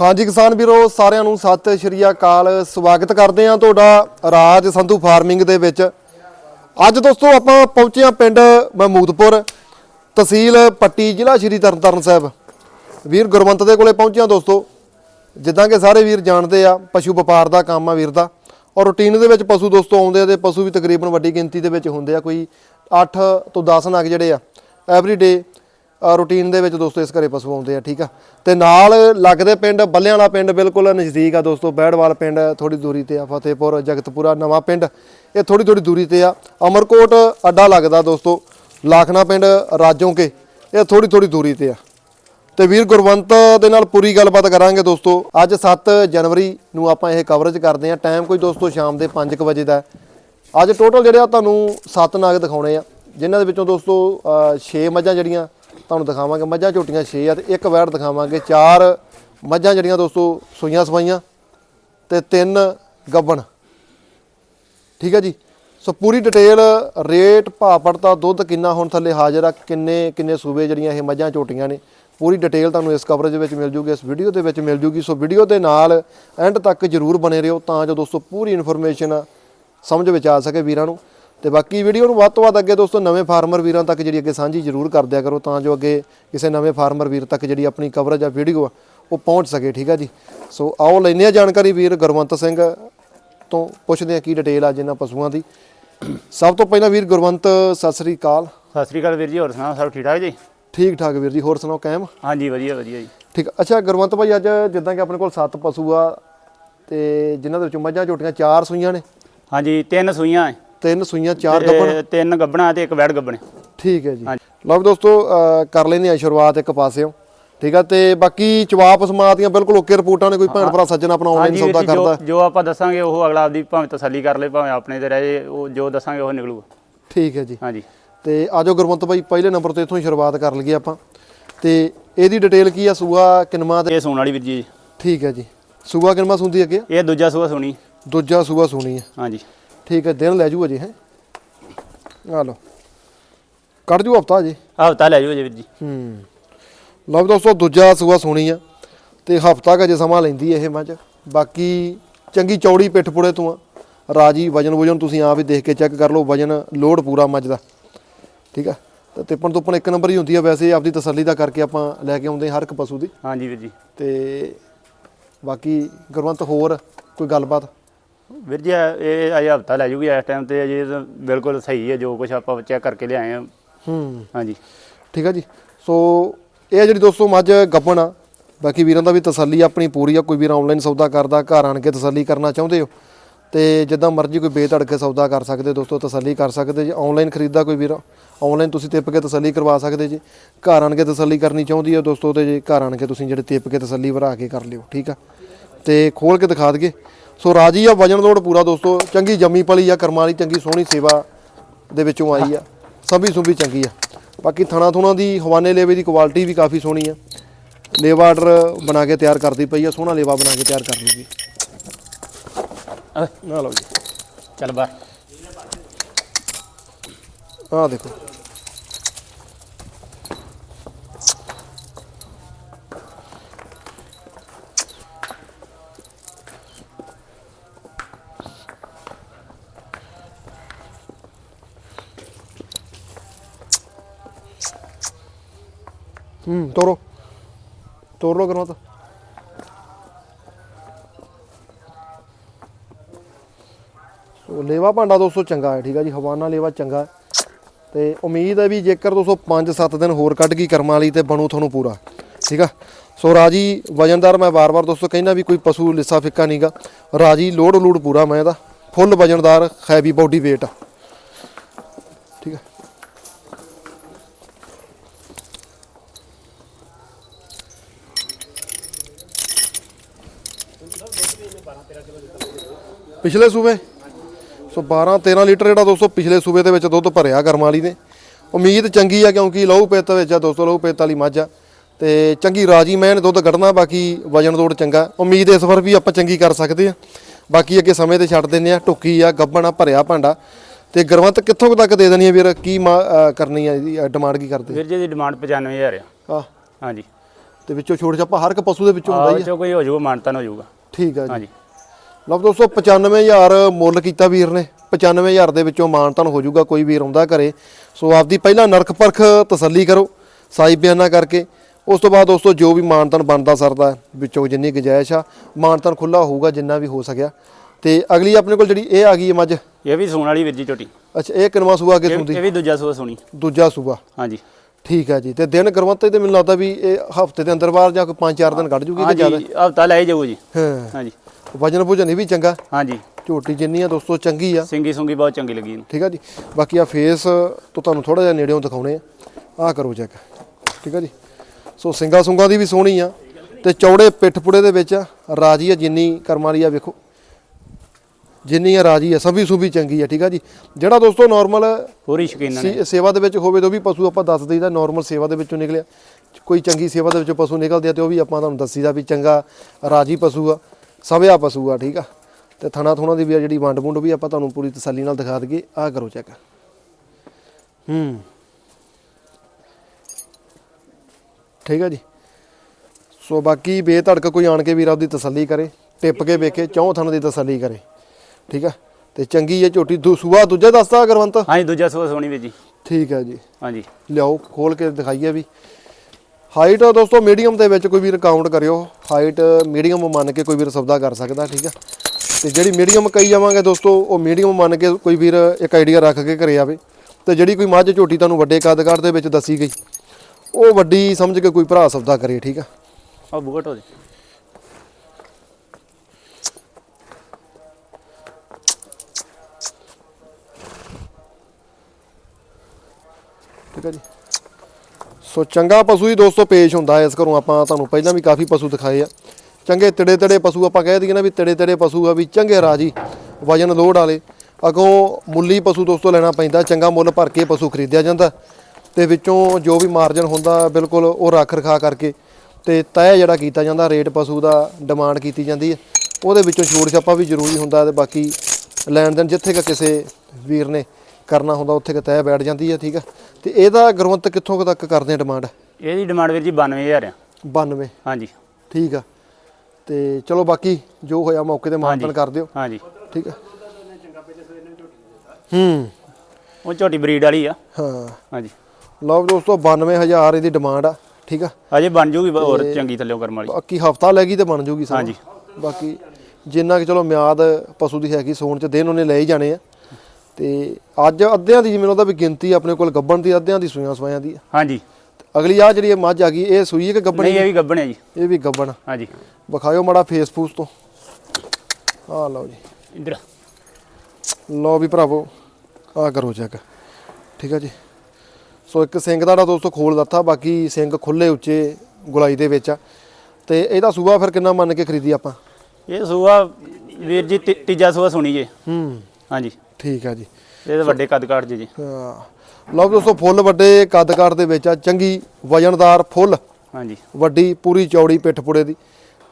ਹਾਂਜੀ ਕਿਸਾਨ ਵੀਰੋ, ਸਾਰਿਆਂ ਨੂੰ ਸਤਿ ਸ਼੍ਰੀ ਅਕਾਲ। ਸਵਾਗਤ ਕਰਦੇ ਹਾਂ ਤੁਹਾਡਾ ਰਾਜ ਸੰਧੂ ਫਾਰਮਿੰਗ ਦੇ ਵਿੱਚ। ਅੱਜ ਦੋਸਤੋ ਆਪਾਂ ਪਹੁੰਚੇ ਹਾਂ ਪਿੰਡ ਮਹਿਮੂਦਪੁਰ, ਤਹਿਸੀਲ ਪੱਟੀ, ਜ਼ਿਲ੍ਹਾ ਸ਼੍ਰੀ ਤਰਨਤਾਰਨ ਸਾਹਿਬ। ਵੀਰ ਗੁਰਵੰਤ ਦੇ ਕੋਲੇ ਪਹੁੰਚੇ ਹਾਂ ਦੋਸਤੋ। ਜਿੱਦਾਂ ਕਿ ਸਾਰੇ ਵੀਰ ਜਾਣਦੇ ਆ, ਪਸ਼ੂ ਵਪਾਰ ਦਾ ਕੰਮ ਆ ਵੀਰ ਦਾ। ਔਰ ਰੂਟੀਨ ਦੇ ਵਿੱਚ ਪਸ਼ੂ ਦੋਸਤੋ ਆਉਂਦੇ ਆ ਤੇ ਪਸ਼ੂ ਵੀ ਤਕਰੀਬਨ ਵੱਡੀ ਗਿਣਤੀ ਦੇ ਵਿੱਚ ਹੁੰਦੇ ਆ, ਕੋਈ 8 ਤੋਂ 10 ਨਗ ਜਿਹੜੇ ਆ ਐਵਰੀ ਡੇ ਰੂਟੀਨ ਦੇ ਵਿੱਚ ਦੋਸਤੋ ਇਸ ਘਰੇ ਪਸ਼ੂ ਆਉਂਦੇ ਆ, ਠੀਕ ਆ? ਤੇ ਨਾਲ ਲੱਗਦੇ ਪਿੰਡ ਬੱਲਿਆਂ ਵਾਲਾ ਪਿੰਡ ਬਿਲਕੁਲ ਨਜ਼ਦੀਕ ਆ ਦੋਸਤੋ, ਬੈੜਵਾਲ ਪਿੰਡ ਥੋੜੀ ਦੂਰੀ ਤੇ ਆ, ਫਤਿਹਪੁਰ, ਜਗਤਪੁਰਾ, ਨਵਾਂ ਪਿੰਡ। ਇਹ ਥੋੜੀ ਥੋੜੀ ਦੂਰੀ ਤੇ ਆ। ਅਮਰਕੋਟ ਅੱਡਾ ਲੱਗਦਾ ਦੋਸਤੋ, ਲਾਖਣਾ ਪਿੰਡ ਰਾਜੋਂਕੇ ਇਹ ਥੋੜੀ ਥੋੜੀ ਦੂਰੀ ਤੇ ਆ। ਤੇ ਵੀਰ ਗੁਰਵੰਤ ਦੇ ਨਾਲ ਪੂਰੀ ਗੱਲਬਾਤ ਕਰਾਂਗੇ ਦੋਸਤੋ। ਅੱਜ 7 ਜਨਵਰੀ ਨੂੰ ਆਪਾਂ ਇਹ ਕਵਰੇਜ ਕਰਦੇ ਆ। ਟਾਈਮ ਕੋਈ ਦੋਸਤੋ ਸ਼ਾਮ ਦੇ 5 ਵਜੇ ਦਾ ਅੱਜ ਟੋਟਲ ਜਿਹੜੇ ਆ ਤੁਹਾਨੂੰ 7 ਨਾਗ ਦਿਖਾਉਣੇ ਆ। ਜਿਨ੍ਹਾਂ ਦੇ ਵਿੱਚੋਂ ਦੋਸਤੋ 6 ਮੱਝਾਂ ਜਿਹੜੀਆਂ ਤੁਹਾਨੂੰ ਦਿਖਾਵਾਂਗੇ, ਮੱਝਾਂ ਝੋਟੀਆਂ 6 ਆ ਤੇ ਇੱਕ ਵੈੜ ਦਿਖਾਵਾਂਗੇ, ਚਾਰ ਮੱਝਾਂ ਜਿਹੜੀਆਂ ਦੋਸਤੋ ਸੂਈਆਂ ਸਵਾਈਆਂ ਤੇ ਤਿੰਨ ਗੱਬਣ। ਠੀਕ ਹੈ ਜੀ? ਸੋ ਪੂਰੀ ਡਿਟੇਲ, ਰੇਟ ਭਾਅ ਪੜਤਾ ਦੁੱਧ ਕਿੰਨਾ ਹੁਣ ਥੱਲੇ ਹਾਜ਼ਰ ਆ, ਕਿੰਨੇ ਕਿੰਨੇ ਸੂਬੇ ਜਿਹੜੀਆਂ ਇਹ ਮੱਝਾਂ ਝੋਟੀਆਂ ਨੇ। ਪੂਰੀ ਡਿਟੇਲ ਤੁਹਾਨੂੰ ਇਸ ਕਵਰੇਜ ਵਿੱਚ ਮਿਲ ਜੂਗੀ, ਇਸ ਵੀਡੀਓ ਦੇ ਵਿੱਚ ਮਿਲ ਜੂਗੀ। ਸੋ ਵੀਡੀਓ ਦੇ ਨਾਲ ਐਂਡ ਤੱਕ ਜਰੂਰ ਬਨੇ ਰਹੋ ਤਾਂ ਜੋ ਦੋਸਤੋ ਪੂਰੀ ਇਨਫੋਰਮੇਸ਼ਨ ਸਮਝ ਵਿੱਚ ਆ ਸਕੇ ਵੀਰਾਂ ਨੂੰ। ਤੇ ਬਾਕੀ ਵੀਡੀਓ ਨੂੰ ਵੱਧ ਤੋਂ ਵੱਧ ਅੱਗੇ ਦੋਸਤੋ ਨਵੇਂ ਫਾਰਮਰ ਵੀਰਾਂ ਤੱਕ ਜਿਹੜੀ ਅੱਗੇ ਸਾਂਝੀ ਜਰੂਰ ਕਰ ਦਿਆ ਕਰੋ ਤਾਂ ਜੋ ਅੱਗੇ ਕਿਸੇ ਨਵੇਂ ਫਾਰਮਰ ਵੀਰ ਤੱਕ ਜਿਹੜੀ ਆਪਣੀ ਕਵਰੇਜ ਆ ਵੀਡੀਓ ਆ ਉਹ ਪਹੁੰਚ ਸਕੇ ਠੀਕ ਆ ਜੀ? ਸੋ ਆਓ ਲੈਂਦੇ ਆ ਜਾਣਕਾਰੀ ਵੀਰ ਗੁਰਵੰਤ ਸਿੰਘ ਤੋਂ ਪੁੱਛਦੇ ਆ ਕੀ ਡਿਟੇਲ ਆ ਜਿਨ੍ਹਾਂ ਪਸ਼ੂਆਂ ਦੀ। ਸਭ ਤੋਂ ਪਹਿਲਾਂ ਵੀਰ ਗੁਰਵੰਤ ਸਤਿ ਸ੍ਰੀ ਅਕਾਲ। ਸਤਿ ਸ੍ਰੀ ਅਕਾਲ ਵੀਰ ਜੀ ਹੋਰ ਸੁਣਾਓ ਸਭ ਠੀਕ ਠਾਕ ਜੀ? ਠੀਕ ਠਾਕ ਵੀਰ ਜੀ ਹੋਰ ਸੁਣਾਓ ਕਾਇਮ? ਹਾਂਜੀ ਵਧੀਆ ਵਧੀਆ ਜੀ। ਠੀਕ ਅੱਛਾ ਗੁਰਵੰਤ ਭਾਈ ਅੱਜ ਜਿੱਦਾਂ ਕਿ ਆਪਣੇ ਕੋਲ 7 ਪਸ਼ੂ ਆ ਤੇ ਜਿਨ੍ਹਾਂ ਦੇ ਵਿੱਚੋਂ ਮੱਝਾਂ ਝੋਟੀਆਂ ਚਾਰ ਸੂਈਆਂ ਨੇ। ਹਾਂਜੀ ਤਿੰਨ ਸੂਈਆਂ ਹੈ ਤਿੰਨ ਸੂਈਆਂ ਚਾਰ ਗੱਭਣ ਤੇ ਤਿੰਨ ਗੱਬਣਾ ਤੇ ਇੱਕ ਵੈੜ ਗੱਬਣ। ਠੀਕ ਹੈ ਜੀ। ਲਓ ਵੀ ਦੋਸਤੋ ਕਰ ਲੈਂਦੇ ਆ ਸ਼ੁਰੂਆਤ ਇੱਕ ਪਾਸਿਓਂ। ਠੀਕ ਆ ਤੇ ਬਾਕੀ ਚਵਾਪ ਸਮਾਤੀਆਂ ਬਿਲਕੁਲ ਓਕੇ ਰਿਪੋਰਟਾਂ ਨੇ ਕੋਈ ਭੈਣ ਭਰਾ ਸੱਜਣ ਆਪਣਾ ਆਨਲਾਈਨ ਹਾਂਜੀ ਵੀਰ ਸੌਦਾ ਜੀ, ਜੋ ਕਰਦਾ। ਜੋ ਆਪਾਂ ਦੱਸਾਂਗੇ ਉਹ ਅਗਲਾ ਆਪਦੀ ਭਾਵੇਂ ਤਸੱਲੀ ਕਰ ਲੇ ਭਾਵੇਂ ਆਪਣੇ ਤੇ ਰਹੇ ਉਹ ਜੋ ਦੱਸਾਂਗੇ ਉਹ ਨਿਕਲੂਗਾ। ਠੀਕ ਹੈ ਜੀ। ਹਾਂਜੀ। ਤੇ ਆਜੋ ਗੁਰਵੰਤ ਭਾਈ ਪਹਿਲੇ ਨੰਬਰ ਤੋਂ ਇੱਥੋਂ ਹੀ ਸ਼ੁਰੂਆਤ ਕਰ ਲਈਏ ਆਪਾਂ। ਤੇ ਇਹਦੀ ਡਿਟੇਲ ਕੀ ਆ? ਸੂਆ ਕਿਨਮਾ ਤੇ? ਇਹ ਸੂਣ ਵਾਲੀ ਵੀਰ ਜੀ। ਠੀਕ ਹੈ ਜੀ। ਸੂਆ ਕਿਨਮਾ ਸੁੰਦੀ ਅੱਗੇ? ਇਹ ਦੂਜਾ ਸੂਆ ਸੁਣੀ। ਦੂਜਾ ਸੂਆ ਸੁਣੀ ਹੈ ਹਾਂਜੀ। ਠੀਕ ਹੈ ਦਿਨ ਲੈ ਜੂ ਅਜੇ ਹੈ? ਆ ਲਓ। ਕੱਢ ਜੂ ਹਫਤਾ ਜੀ। ਹਫਤਾ ਲੈ ਜਾਓ ਜੀ ਵੀਰ ਜੀ। ਹੂੰ। ਲਓ ਵੀ ਦੋਸਤੋ ਦੂਜਾ ਸੂਆ ਸੁਣੀ ਆ ਤੇ ਹਫਤਾ ਕੁ ਅਜੇ ਸਮਾਂ ਲੈਂਦੀ ਇਹ ਮੱਝ ਬਾਕੀ ਚੰਗੀ ਚੌੜੀ ਪਿੱਠ ਪੁੜੇ ਤੋਂ ਆ। ਰਾਜੀ ਵਜਨ ਵਜਨ ਤੁਸੀਂ ਆਪ ਹੀ ਦੇਖ ਕੇ ਚੈੱਕ ਕਰ ਲਓ ਵਜਨ ਲੋਡ ਪੂਰਾ ਮੱਝ ਦਾ। ਠੀਕ ਆ? ਤੇ ਤਿੱਪਣ ਤੁੱਪਣ ਇੱਕ ਨੰਬਰ ਹੀ ਹੁੰਦੀ ਆ ਵੈਸੇ ਆਪਦੀ ਤਸੱਲੀ ਦਾ ਕਰਕੇ ਆਪਾਂ ਲੈ ਕੇ ਆਉਂਦੇ ਹਾਂ ਹਰ ਇੱਕ ਪਸ਼ੂ ਦੀ। ਹਾਂਜੀ ਵੀਰ ਜੀ। ਤੇ ਬਾਕੀ ਗੁਰਵੰਤ ਹੋਰ ਕੋਈ ਗੱਲਬਾਤ? ਵੀਰ ਜੀ ਇਹ ਇਹ ਅਜੇ ਹਫਤਾ ਲੈ ਜੂਗੀ ਇਸ ਟਾਈਮ ਤੇ ਅਜੇ ਤਾਂ ਬਿਲਕੁਲ ਸਹੀ ਹੈ ਜੋ ਕੁਝ ਆਪਾਂ ਚੈੱਕ ਕਰਕੇ ਲਿਆਏ ਆ। ਹੂੰ। ਹਾਂਜੀ। ਠੀਕ ਆ ਜੀ। ਸੋ ਇਹ ਆ ਜਿਹੜੀ ਦੋਸਤੋ ਮੱਝ ਗੱਭਣ ਆ। ਬਾਕੀ ਵੀਰਾਂ ਦਾ ਵੀ ਤਸੱਲੀ ਆਪਣੀ ਪੂਰੀ ਆ। ਕੋਈ ਵੀਰ ਆਨਲਾਈਨ ਸੌਦਾ ਕਰਦਾ ਘਰ ਆਣ ਕੇ ਤਸੱਲੀ ਕਰਨਾ ਚਾਹੁੰਦੇ ਹੋ ਤੇ ਜਿੱਦਾਂ ਮਰਜ਼ੀ ਕੋਈ ਬੇਧੜਕ ਕੇ ਸੌਦਾ ਕਰ ਸਕਦੇ ਦੋਸਤੋ ਤਸੱਲੀ ਕਰ ਸਕਦੇ ਜੇ। ਆਨਲਾਈਨ ਖਰੀਦਦਾ ਕੋਈ ਵੀਰ ਆਨਲਾਈਨ ਤੁਸੀਂ ਟਿੱਪ ਕੇ ਤਸੱਲੀ ਕਰਵਾ ਸਕਦੇ ਜੀ। ਘਰ ਆਣ ਕੇ ਤਸੱਲੀ ਕਰਨੀ ਚਾਹੁੰਦੀ ਹੈ ਦੋਸਤੋ ਤੇ ਜੇ ਘਰ ਆਣ ਕੇ ਤੁਸੀਂ ਜਿਹੜੇ ਟਿੱਪ ਕੇ ਤਸੱਲੀ ਭਰਾ ਕੇ ਕਰ ਲਿਓ ਠੀਕ ਆ? ਤੇ ਖੋਲ ਕੇ ਦਿਖਾ ਦਈਏ। ਸੋ ਰਾਜੀ ਆ ਵਜਨ ਲੋਡ ਪੂਰਾ ਦੋਸਤੋ। ਚੰਗੀ ਜੰਮੀ ਪਲੀ ਆ ਕਰਮਾਂ ਵਾਲੀ ਚੰਗੀ ਸੋਹਣੀ ਸੇਵਾ ਦੇ ਵਿੱਚੋਂ ਆਈ ਆ। ਸਭੀ ਸੁਭੀ ਚੰਗੀ ਆ। ਬਾਕੀ ਥਣਾ ਥੁਣਾ ਦੀ ਹਵਾਨੇ ਲੇਵੇ ਦੀ ਕੁਆਲਿਟੀ ਵੀ ਕਾਫੀ ਸੋਹਣੀ ਆ। ਲੇਵਾ ਆਰਡਰ ਬਣਾ ਕੇ ਤਿਆਰ ਕਰਦੀ ਪਈ ਆ ਸੋਹਣਾ ਲੇਵਾ ਬਣਾ ਕੇ ਤਿਆਰ ਕਰ ਲੂਗੀ ਨਾ ਲਓ ਜੀ। ਚੱਲ ਬਾਹਰ। ਆਹ ਦੇਖੋ। ਹੂੰ, ਤੋਰੋ। ਤੋਰ ਲੋ ਕਰੋ ਤਾਂ ਸੋ ਲੇਵਾ ਭਾਂਡਾ ਦੋਸਤੋ ਚੰਗਾ ਹੈ, ਠੀਕ ਹੈ ਜੀ ਹਵਾਨਾ ਲੇਵਾ ਚੰਗਾ ਹੈ। ਤੇ ਉਮੀਦ ਹੈ ਵੀ ਜੇਕਰ ਦੋਸਤੋ 5-7 ਦਿਨ ਹੋਰ ਕੱਢ ਗਈ ਕਰਮਾਂ ਲਈ ਤੇ ਬਣੂ ਤੁਹਾਨੂੰ ਪੂਰਾ, ਠੀਕ ਆ? ਸੋ ਰਾਜੀ, ਵਜਨਦਾਰ ਮੈਂ ਵਾਰ-ਵਾਰ ਦੋਸਤੋ ਕਹਿੰਦਾ ਵੀ ਕੋਈ ਪਸ਼ੂ ਲਿੱਸਾ ਫਿੱਕਾ ਨਹੀਂਗਾ ਰਾਜੀ ਲੋੜ ਲੋੜ ਪੂਰਾ ਮੈਂ ਇਹਦਾ। ਫੁੱਲ ਵਜਨਦਾਰ ਹੈਵੀ ਬਾਡੀ weight ਆ। ਠੀਕ ਆ? ਪਿਛਲੇ ਸੂਬੇ? ਸੋ 12 13 ਲੀਟਰ ਜਿਹੜਾ ਦੋਸਤੋ ਪਿਛਲੇ ਸੂਬੇ ਦੇ ਵਿੱਚ ਦੁੱਧ ਭਰਿਆ ਕਰਮ ਵਾਲੀ ਨੇ। ਉਮੀਦ ਚੰਗੀ ਆ ਕਿਉਂਕਿ ਲਹੂ ਪਿੱਤ ਵਿੱਚ ਆ ਦੋਸਤੋ ਲਹੂ ਪਿੱਤ ਵਾਲੀ ਮੱਝ ਆ। ਤੇ ਚੰਗੀ ਰਾਜੀ ਮੈਂ ਦੁੱਧ ਕੱਢਣਾ ਬਾਕੀ ਵਜਨ ਦੋੜ ਚੰਗਾ। ਉਮੀਦ ਇਸ ਵਾਰ ਵੀ ਆਪਾਂ ਚੰਗੀ ਕਰ ਸਕਦੇ ਆ। ਬਾਕੀ ਅੱਗੇ ਸਮੇਂ ਤੇ ਛੱਡ ਦਿੰਨੇ ਆ ਟੁੱਕੀ ਆ ਗੱਬਣਾ ਭਰਿਆ ਭਾਂਡਾ। ਤੇ ਗਰਵੰਤ ਕਿੱਥੋਂ ਤੱਕ ਦੇ ਦੇਣੀ ਆ ਵੀਰ? ਕੀ ਕਰਨੀ ਆ ਇਹਦੀ ਡਿਮਾਂਡ ਕੀ ਕਰਦੇ ਵੀਰ ਜੀ ਦੀ ਡਿਮਾਂਡ 95000 ਆ। ਆ ਹਾਂਜੀ। ਤੇ ਵਿੱਚੋਂ ਛੋੜ ਛਾਪਾ ਹਰ ਇੱਕ ਪਸ਼ੂ ਦੇ ਵਿੱਚੋਂ ਹੁੰਦਾ ਹੀ ਆ? ਚੋ ਕੋਈ ਹੋ ਜਾਊਗਾ ਮਾਨਤਨ ਹੋ ਜਾਊਗਾ। ਠੀਕ ਆ ਜੀ। ਹਾਂਜੀ। ਲਓ ਦੋਸਤੋ 95000 ਮੁੱਲ ਕੀਤਾ ਵੀਰ ਨੇ। 95000 ਦੇ ਵਿੱਚੋਂ ਮਾਨਤਨ ਹੋ ਜਾਊਗਾ ਕੋਈ ਵੀਰ ਆਉਂਦਾ ਘਰੇ। ਸੋ ਆਪਦੀ ਪਹਿਲਾਂ ਨਰਕ ਪਰਖ ਤਸੱਲੀ ਕਰੋ ਸਾਈ ਬਿਆਨਾ ਕਰਕੇ। ਉਸ ਤੋਂ ਬਾਅਦ ਦੋਸਤੋ ਜੋ ਵੀ ਮਾਨਤਨ ਬਣਦਾ ਸਰਦਾ ਵਿੱਚੋਂ ਜਿੰਨੀ ਗੁੰਜਾਇਸ਼ ਆ ਮਾਨਤਨ ਖੁੱਲਾ ਹੋਊਗਾ ਜਿੰਨਾ ਵੀ ਹੋ ਸਕਿਆ। ਤੇ ਅਗਲੀ ਆਪਣੇ ਕੋਲ ਜਿਹੜੀ ਇਹ ਆ ਗਈ ਹੈ ਮੱਝ। ਇਹ ਵੀ ਸੂਣ ਵਾਲੀ ਵੀਰ ਜੀ ਝੋਟੀ ਅੱਛਾ ਇਹ ਕਿਨਵਾ ਸੂਆ ਇਹ ਸੁਣਦੀ ਇਹ ਵੀ ਦੂਜਾ ਸੂਆ ਸੁਣੀ। ਦੂਜਾ ਸੂਆ। ਹਾਂਜੀ। ਠੀਕ ਆ ਜੀ ਤੇ ਦਿਨ ਕਰਵੰਤੇ ਤੇ ਮੈਨੂੰ ਲੱਗਦਾ ਵੀ ਇਹ ਹਫ਼ਤੇ ਦੇ ਅੰਦਰ ਬਾਹਰ ਜਾਂ ਕੋਈ 5-4 ਦਿਨ ਕੱਢ ਜੂਗੀ ਤੇ ਜ਼ਿਆਦਾ। ਹਾਂਜੀ ਹਫਤਾ ਲੈ ਜਾਊ ਜੀ। ਹਾਂ। ਹਾਂਜੀ। ਵਜਨ ਭੁਜਨ ਇਹ ਵੀ ਚੰਗਾ। ਹਾਂਜੀ। ਝੋਟੀ ਜਿੰਨੀ ਆ ਦੋਸਤੋ ਚੰਗੀ ਆ। ਸਿੰਗੀ ਸੁੰਗੀ ਬਹੁਤ ਚੰਗੀ ਲੱਗੀ ਇਹਨੂੰ। ਠੀਕ ਆ ਜੀ? ਬਾਕੀ ਆ ਫੇਸ ਤੋਂ ਤੁਹਾਨੂੰ ਥੋੜਾ ਜਿਹਾ ਨੇੜਿਓਂ ਦਿਖਾਉਣੇ ਆ। ਆ ਕਰੋ ਚੈੱਕ ਠੀਕ ਆ ਜੀ? ਸੋ ਸਿੰਗਾ ਸੁੰਗਾ ਦੀ ਵੀ ਸੋਹਣੀ ਆ। ਤੇ ਚੌੜੇ ਪਿੱਠ ਪੁੜੇ ਦੇ ਵਿੱਚ ਰਾਜੀ ਆ ਜਿੰਨੀ ਕਰਮ ਵਾਲੀ ਆ ਵੇਖੋ। ਜਿੰਨੀ ਆ ਰਾਜੀ ਆ ਸਭੀ ਸੁਭੀ ਚੰਗੀ ਆ ਠੀਕ ਆ ਜੀ? ਜਿਹੜਾ ਦੋਸਤੋ ਨਾਰਮਲ ਪੂਰੀ ਸ਼ਕੀਨਾਂ ਨੇ। ਸੇਵਾ ਦੇ ਵਿੱਚ ਹੋਵੇ ਤਾਂ ਉਹ ਵੀ ਪਸ਼ੂ ਆਪਾਂ ਦੱਸ ਦਈਦਾ ਨਾਰਮਲ ਸੇਵਾ ਦੇ ਵਿੱਚੋਂ ਨਿਕਲਿਆ। ਕੋਈ ਚੰਗੀ ਸੇਵਾ ਦੇ ਵਿੱਚੋਂ ਪਸ਼ੂ ਨਿਕਲਦੇ ਆ ਤੇ ਉਹ ਵੀ ਆਪਾਂ ਤੁਹਾਨੂੰ ਦੱਸੀਦਾ ਵੀ ਚੰਗਾ ਰਾਜੀ ਪਸ਼ੂ ਆ। ਸਭਿਆ ਪਸ਼ੂ ਆ ਠੀਕ ਆ? ਤੇ ਥਣਾ ਥੁਣਾ ਦੀ ਵੀ ਆ ਜਿਹੜੀ ਵੰਡ ਵੁੰਡ ਵੀ ਆਪਾਂ ਤੁਹਾਨੂੰ ਪੂਰੀ ਤਸੱਲੀ ਨਾਲ ਦਿਖਾ ਦਈਏ ਆਹ ਕਰੋ ਚੈੱਕ ਹੂੰ। ਠੀਕ ਆ ਜੀ। ਸੋ ਬਾਕੀ ਬੇਧੜਕ ਕੋਈ ਆਣ ਕੇ ਵੀਰ ਆਪਦੀ ਤਸੱਲੀ ਕਰੇ ਟਿੱਪ ਕੇ ਵੇਖੇ ਚੌਂ ਥਣ ਦੀ ਤਸੱਲੀ ਕਰੇ ਠੀਕ ਆ? ਤੇ ਚੰਗੀ ਹੈ ਝੋਟੀ ਦੂ ਸੂਆ ਦੂਜਾ ਦੱਸਦਾ ਗੁਰਵੰਤ ਹਾਂਜੀ ਦੂਜਾ ਸੂਆ ਸੋਣੀ ਜੀ। ਠੀਕ ਹੈ ਜੀ। ਹਾਂਜੀ। ਲਿਆਓ ਖੋਲ ਕੇ ਦਿਖਾਈਏ ਵੀ। ਹਾਈਟ ਦੋਸਤੋ ਮੀਡੀਅਮ ਦੇ ਵਿੱਚ ਕੋਈ ਵੀਰ ਕਾਊਂਟ ਕਰਿਓ। ਹਾਈਟ ਮੀਡੀਅਮ ਮੰਨ ਕੇ ਕੋਈ ਵੀਰ ਸੌਦਾ ਕਰ ਸਕਦਾ ਠੀਕ ਆ? ਤੇ ਜਿਹੜੀ ਮੀਡੀਅਮ ਕਹੀ ਜਾਵਾਂਗੇ ਦੋਸਤੋ ਉਹ ਮੀਡੀਅਮ ਮੰਨ ਕੇ ਕੋਈ ਵੀਰ ਇੱਕ ਆਈਡੀਆ ਰੱਖ ਕੇ ਘਰੇ ਆਵੇ। ਤੇ ਜਿਹੜੀ ਕੋਈ ਮੱਝ ਝੋਟੀ ਤੁਹਾਨੂੰ ਵੱਡੇ ਕੱਦਕਾਰ ਦੇ ਵਿੱਚ ਦੱਸੀ ਗਈ ਉਹ ਵੱਡੀ ਸਮਝ ਕੇ ਕੋਈ ਭਰਾ ਸੌਦਾ ਕਰੇ ਠੀਕ ਆ? ਉਹ ਬੁਗਟ ਹੋ ਜੀ ਠੀਕ ਹੈ ਜੀ? ਸੋ ਚੰਗਾ ਪਸ਼ੂ ਹੀ ਦੋਸਤੋ ਪੇਸ਼ ਹੁੰਦਾ ਹੈ। ਇਸ ਘਰੋਂ ਆਪਾਂ ਤੁਹਾਨੂੰ ਪਹਿਲਾਂ ਵੀ ਕਾਫੀ ਪਸ਼ੂ ਦਿਖਾਏ ਆ। ਚੰਗੇ ਤੜੇ ਤੜੇ ਪਸ਼ੂ ਆਪਾਂ ਕਹਿ ਦਈਏ ਨਾ ਵੀ ਤੜੇ ਤੜੇ ਪਸ਼ੂ ਆ ਵੀ ਚੰਗੇ ਰਾਜੀ, ਵਜਨ ਲੋਡ ਵਾਲੇ। ਅਗੋਂ ਮੁੱਲੀ ਪਸ਼ੂ ਦੋਸਤੋ ਲੈਣਾ ਪੈਂਦਾ, ਚੰਗਾ ਮੁੱਲ ਭਰ ਕੇ ਪਸ਼ੂ ਖਰੀਦਿਆ ਜਾਂਦਾ। ਤੇ ਵਿੱਚੋਂ ਜੋ ਵੀ ਮਾਰਜਨ ਹੁੰਦਾ ਬਿਲਕੁਲ ਉਹ ਰੱਖ ਰਖਾ ਕਰਕੇ ਤੇ ਤੈਅ ਜਿਹੜਾ ਕੀਤਾ ਜਾਂਦਾ, ਰੇਟ ਪਸ਼ੂ ਦਾ ਡਿਮਾਂਡ ਕੀਤੀ ਜਾਂਦੀ ਹੈ। ਉਹਦੇ ਵਿੱਚੋਂ ਛੋੜ ਛਾਪਾ ਵੀ ਜ਼ਰੂਰੀ ਹੁੰਦਾ ਤੇ ਬਾਕੀ ਲੈਣ ਦੇਣ ਜਿੱਥੇ ਕਿ ਕਿਸੇ ਵੀਰ ਨੇ ਕਰਨਾ ਹੁੰਦਾ ਉੱਥੇ ਕਿ ਤੈਅ ਬੈਠ ਜਾਂਦੀ ਹੈ ਠੀਕ ਹੈ ਤੇ ਇਹਦਾ ਗੁਰਵੰਤ ਕਿੱਥੋਂ ਤੱਕ ਕਰਦੇ ਆ ਡਿਮਾਂਡ? ਇਹਦੀ ਡਿਮਾਂਡ ਵੀਰ ਜੀ 92000 ਆ। 92 ਹਾਂਜੀ। ਠੀਕ ਆ। ਤੇ ਚਲੋ ਬਾਕੀ ਜੋ ਹੋਇਆ ਮੌਕੇ ਤੇ ਮਾਨਤਨ ਕਰ ਦਿਓ। ਹਾਂਜੀ। ਠੀਕ ਆ। ਹੂੰ। ਉਹ ਝੋਟੀ ਬਰੀਡ ਵਾਲੀ ਆ। ਹਾਂ। ਹਾਂਜੀ। ਲਓ ਦੋਸਤੋ 92000 ਇਹਦੀ ਡਿਮਾਂਡ ਆ ਠੀਕ ਆ। ਅਜੇ ਬਣ ਜੂਗੀ ਹੋਰ ਚੰਗੀ ਥੱਲੇ ਕਰਮ ਵਾਲੀ। ਬਾਕੀ ਹਫਤਾ ਲੈ ਗਈ ਤੇ ਬਣ ਜੂਗੀ ਸਾਰਾ। ਹਾਂਜੀ। ਬਾਕੀ ਜਿੰਨਾ ਕਿ ਚਲੋ ਮਿਆਦ ਪਸ਼ੂ ਦੀ ਹੈਗੀ ਸੋਣ ਚ ਦਿਨ ਉਹਨੇ ਲੈ ਹੀ ਜਾਣੇ ਆ। ਤੇ ਅੱਜ ਅੱਧਿਆਂ ਦੀ ਜਿਵੇਂ ਉਹਦਾ ਵੀ ਗਿਣਤੀ ਆਪਣੇ ਕੋਲ ਗੱਬਣ ਦੀ ਅੱਧਿਆਂ ਦੀ ਸੂਈਆਂ ਸਵਾਈਆਂ ਦੀ ਆ। ਹਾਂਜੀ। ਅਗਲੀ ਆ ਜਿਹੜੀ ਇਹ ਮੱਝ ਆ ਗਈ ਇਹ ਸੂਈ ਹੈ ਕਿ ਗੱਬਣ? ਨਹੀਂ ਇਹ ਵੀ ਗੱਬਣ ਹੈ ਜੀ। ਇਹ ਵੀ ਗੱਬਣ। ਹਾਂਜੀ। ਵਿਖਾਇਓ ਮਾੜਾ ਫੇਸ ਫੂਸ ਤੋਂ। ਆ ਲਓ ਜੀ। ਇੰਦਰ। ਲਓ ਵੀ ਭਰਾਵੋ ਆ ਕਰੋ ਚੈੱਕ ਠੀਕ ਆ ਜੀ। ਸੋ ਇੱਕ ਸਿੰਘ ਦਾ ਜਿਹੜਾ ਦੋਸਤੋ ਖੋਲ ਦਿੱਤਾ ਬਾਕੀ ਸਿੰਘ ਖੁੱਲੇ ਉੱਚੇ ਗੁਲਾਈ ਦੇ ਵਿੱਚ ਆ। ਤੇ ਇਹਦਾ ਸੂਆ ਫਿਰ ਕਿੰਨਾ ਮੰਨ ਕੇ ਖਰੀਦੀ ਆਪਾਂ? ਇਹ ਸੂਆ ਵੀਰ ਜੀ ਤੀ- ਤੀਜਾ ਸੂਆ ਸੁਣੀ ਜੇ। ਹੂੰ। ਹਾਂਜੀ। ਠੀਕ ਆ ਜੀ। ਇਹ ਤਾਂ ਵੱਡੇ ਕੱਦ ਕਾਠ ਜੀ ਜੀ। ਹਾਂ। ਲਓ ਦੋਸਤੋ ਫੁੱਲ ਵੱਡੇ ਕੱਦ ਕਾਠ ਦੇ ਵਿੱਚ ਆ ਚੰਗੀ ਵਜਨਦਾਰ ਫੁੱਲ। ਹਾਂਜੀ। ਵੱਡੀ ਪੂਰੀ ਚੌੜੀ ਪਿੱਠ ਪੁੜੇ ਦੀ।